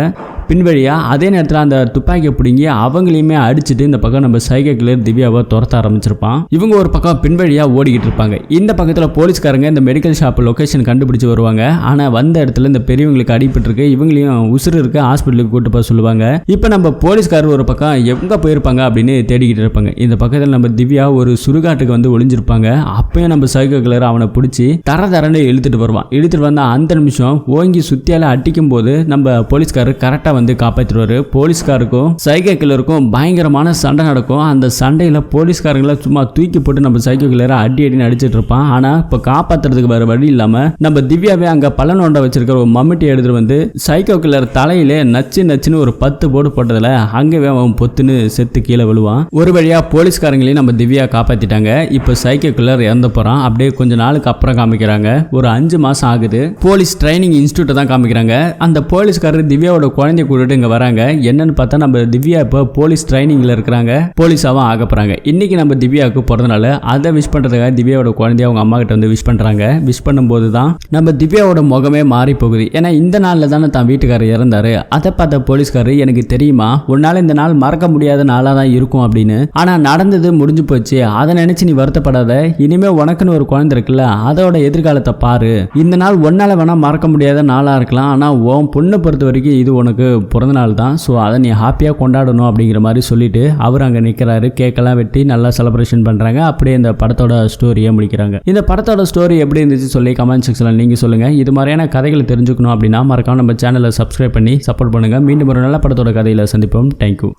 Speaker 1: பின்வழியா அதே நேரத்தில் அந்த துப்பாக்கியை பிடுங்கி அவங்களையுமே அடிச்சுட்டு இந்த பக்கம் நம்ம சைகை கிளர் திவ்யாவை துரத்த ஆரம்பிச்சிருப்பான். இவங்க ஒரு பக்கம் பின்வழியா ஓடிக்கிட்டு இருப்பாங்க. இந்த பக்கத்தில் போலீஸ்காரங்க இந்த மெடிக்கல் ஷாப் லொக்கேஷன் கண்டுபிடிச்சு வருவாங்க. ஆனால் வந்த இடத்துல இந்த பெரியவங்களுக்கு அடிபட்டுருக்கு. இவங்களையும் உசுறு இருக்க ஹாஸ்பிட்டலுக்கு கூட்டு போக சொல்லுவாங்க. இப்போ நம்ம போலீஸ்காரர் ஒரு பக்கம் எங்கே போயிருப்பாங்க அப்படின்னு தேடிக்கிட்டு இருப்பாங்க. இந்த பக்கத்தில் நம்ம திவ்யா ஒரு சுடுகாட்டுக்கு வந்து ஒளிஞ்சிருப்பாங்க. அப்பயும் நம்ம சைகை கிளர் அவனை பிடிச்சி தர தரன்னு இழுத்துட்டு வருவான். இழுத்துட்டு வந்தால் அந்த நிமிஷம் ஓங்கி சுத்தியால் அடிக்கும் போது நம்ம போலீஸ்காரர் கரெக்டாக கரெக்டாக வந்து காப்பாற்றிடுவாரு போலீஸ்காருக்கும் சைக்கோ கில்லருக்கும் பயங்கரமான சண்டை நடக்கும். அந்த சண்டையில் போலீஸ்காரங்களை சும்மா தூக்கி போட்டு நம்ம சைக்கோ கில்லரை அடி அடின்னு அடிச்சிட்டு இருப்பான். ஆனால் இப்போ காப்பாற்றுறதுக்கு வேறு வழி இல்லாமல் நம்ம திவ்யாவே அங்கே பல நோண்டை வச்சிருக்கிற ஒரு மம்மிட்டி எடுத்துகிட்டு வந்து சைக்கோ கில்லர் தலையிலே நச்சு நச்சுன்னு ஒரு பத்து போடு போட்டதில் அங்கேவே அவன் பொத்துன்னு செத்து கீழே விழுவான். ஒரு வழியாக போலீஸ்காரங்களையும் நம்ம திவ்யா காப்பாற்றிட்டாங்க இப்போ சைக்கோ கில்லர் இறந்து போகிறான் அப்படியே கொஞ்சம் நாளுக்கு அப்புறம் காமிக்கிறாங்க. ஒரு அஞ்சு மாதம் ஆகுது. போலீஸ் ட்ரைனிங் இன்ஸ்டியூட்டை தான் காமிக்கிறாங்க. அந்த போலீஸ்காரர் திவ்யாவோட குழந்தைய கூட்டிட்டு இங்க வராங்க. என்னன்னு பார்த்தா நம்ம திவ்யா இப்போ போலீஸ் ட்ரைனிங்ல இருக்கிறாங்க. போலீஸாவும் ஆக போறாங்க. இன்னைக்கு நம்ம திவ்யாவுக்கு பிறந்தனால அதை விஷ் பண்றதுக்காக திவ்யாவோட குழந்தைய அவங்க அம்மா கிட்ட வந்து விஷ் பண்றாங்க. விஷ் பண்ணும்போது தான் நம்ம திவ்யாவோட முகமே மாறி போகுது. ஏன்னா இந்த நாளில் தானே தான் வீட்டுக்காரர் இறந்தாரு. அதை பார்த்த போலீஸ்காரர் எனக்கு தெரியுமா? உன்னால இந்த நாள் மறக்க முடியாத நாளாக தான் இருக்கும் அப்படின்னு. ஆனா நடந்தது முடிஞ்சு போச்சு. அதை நினைச்சு நீ வருத்தப்படாத. இனிமே உனக்குன்னு ஒரு குழந்தை இருக்குல்ல அதோட எதிர்காலத்தை பாரு. இந்த நாள் ஒன்னால வேணா மறக்க முடியாத நாளா இருக்கலாம். ஆனா உன் பொண்ணை பொறுத்த வரைக்கும் இது உனக்கு பிறந்தநாள் தான். ஸோ அதை நீ ஹாப்பியாக கொண்டாடணும் அப்படிங்கிற மாதிரி சொல்லிட்டு அவர் அங்கே நிற்கிறாரு கேக்கெல்லாம் வெட்டி நல்லா செலிப்ரேஷன் பண்ணுறாங்க அப்படியே இந்த படத்தோட ஸ்டோரியை முடிக்கிறாங்க. இந்த படத்தோட ஸ்டோரி எப்படி இருந்துச்சு சொல்லி கமெண்ட் செக்ஷனில் நீங்கள் சொல்லுங்கள் இது மாதிரியான கதைகளை தெரிஞ்சுக்கணும் அப்படின்னா மறக்காம நம்ம சேனலை சப்ஸ்கிரைப் பண்ணி சப்போர்ட் பண்ணுங்கள் மீண்டும் ஒரு நல்ல படத்தோட கதையில் சந்திப்போம். தேங்க்யூ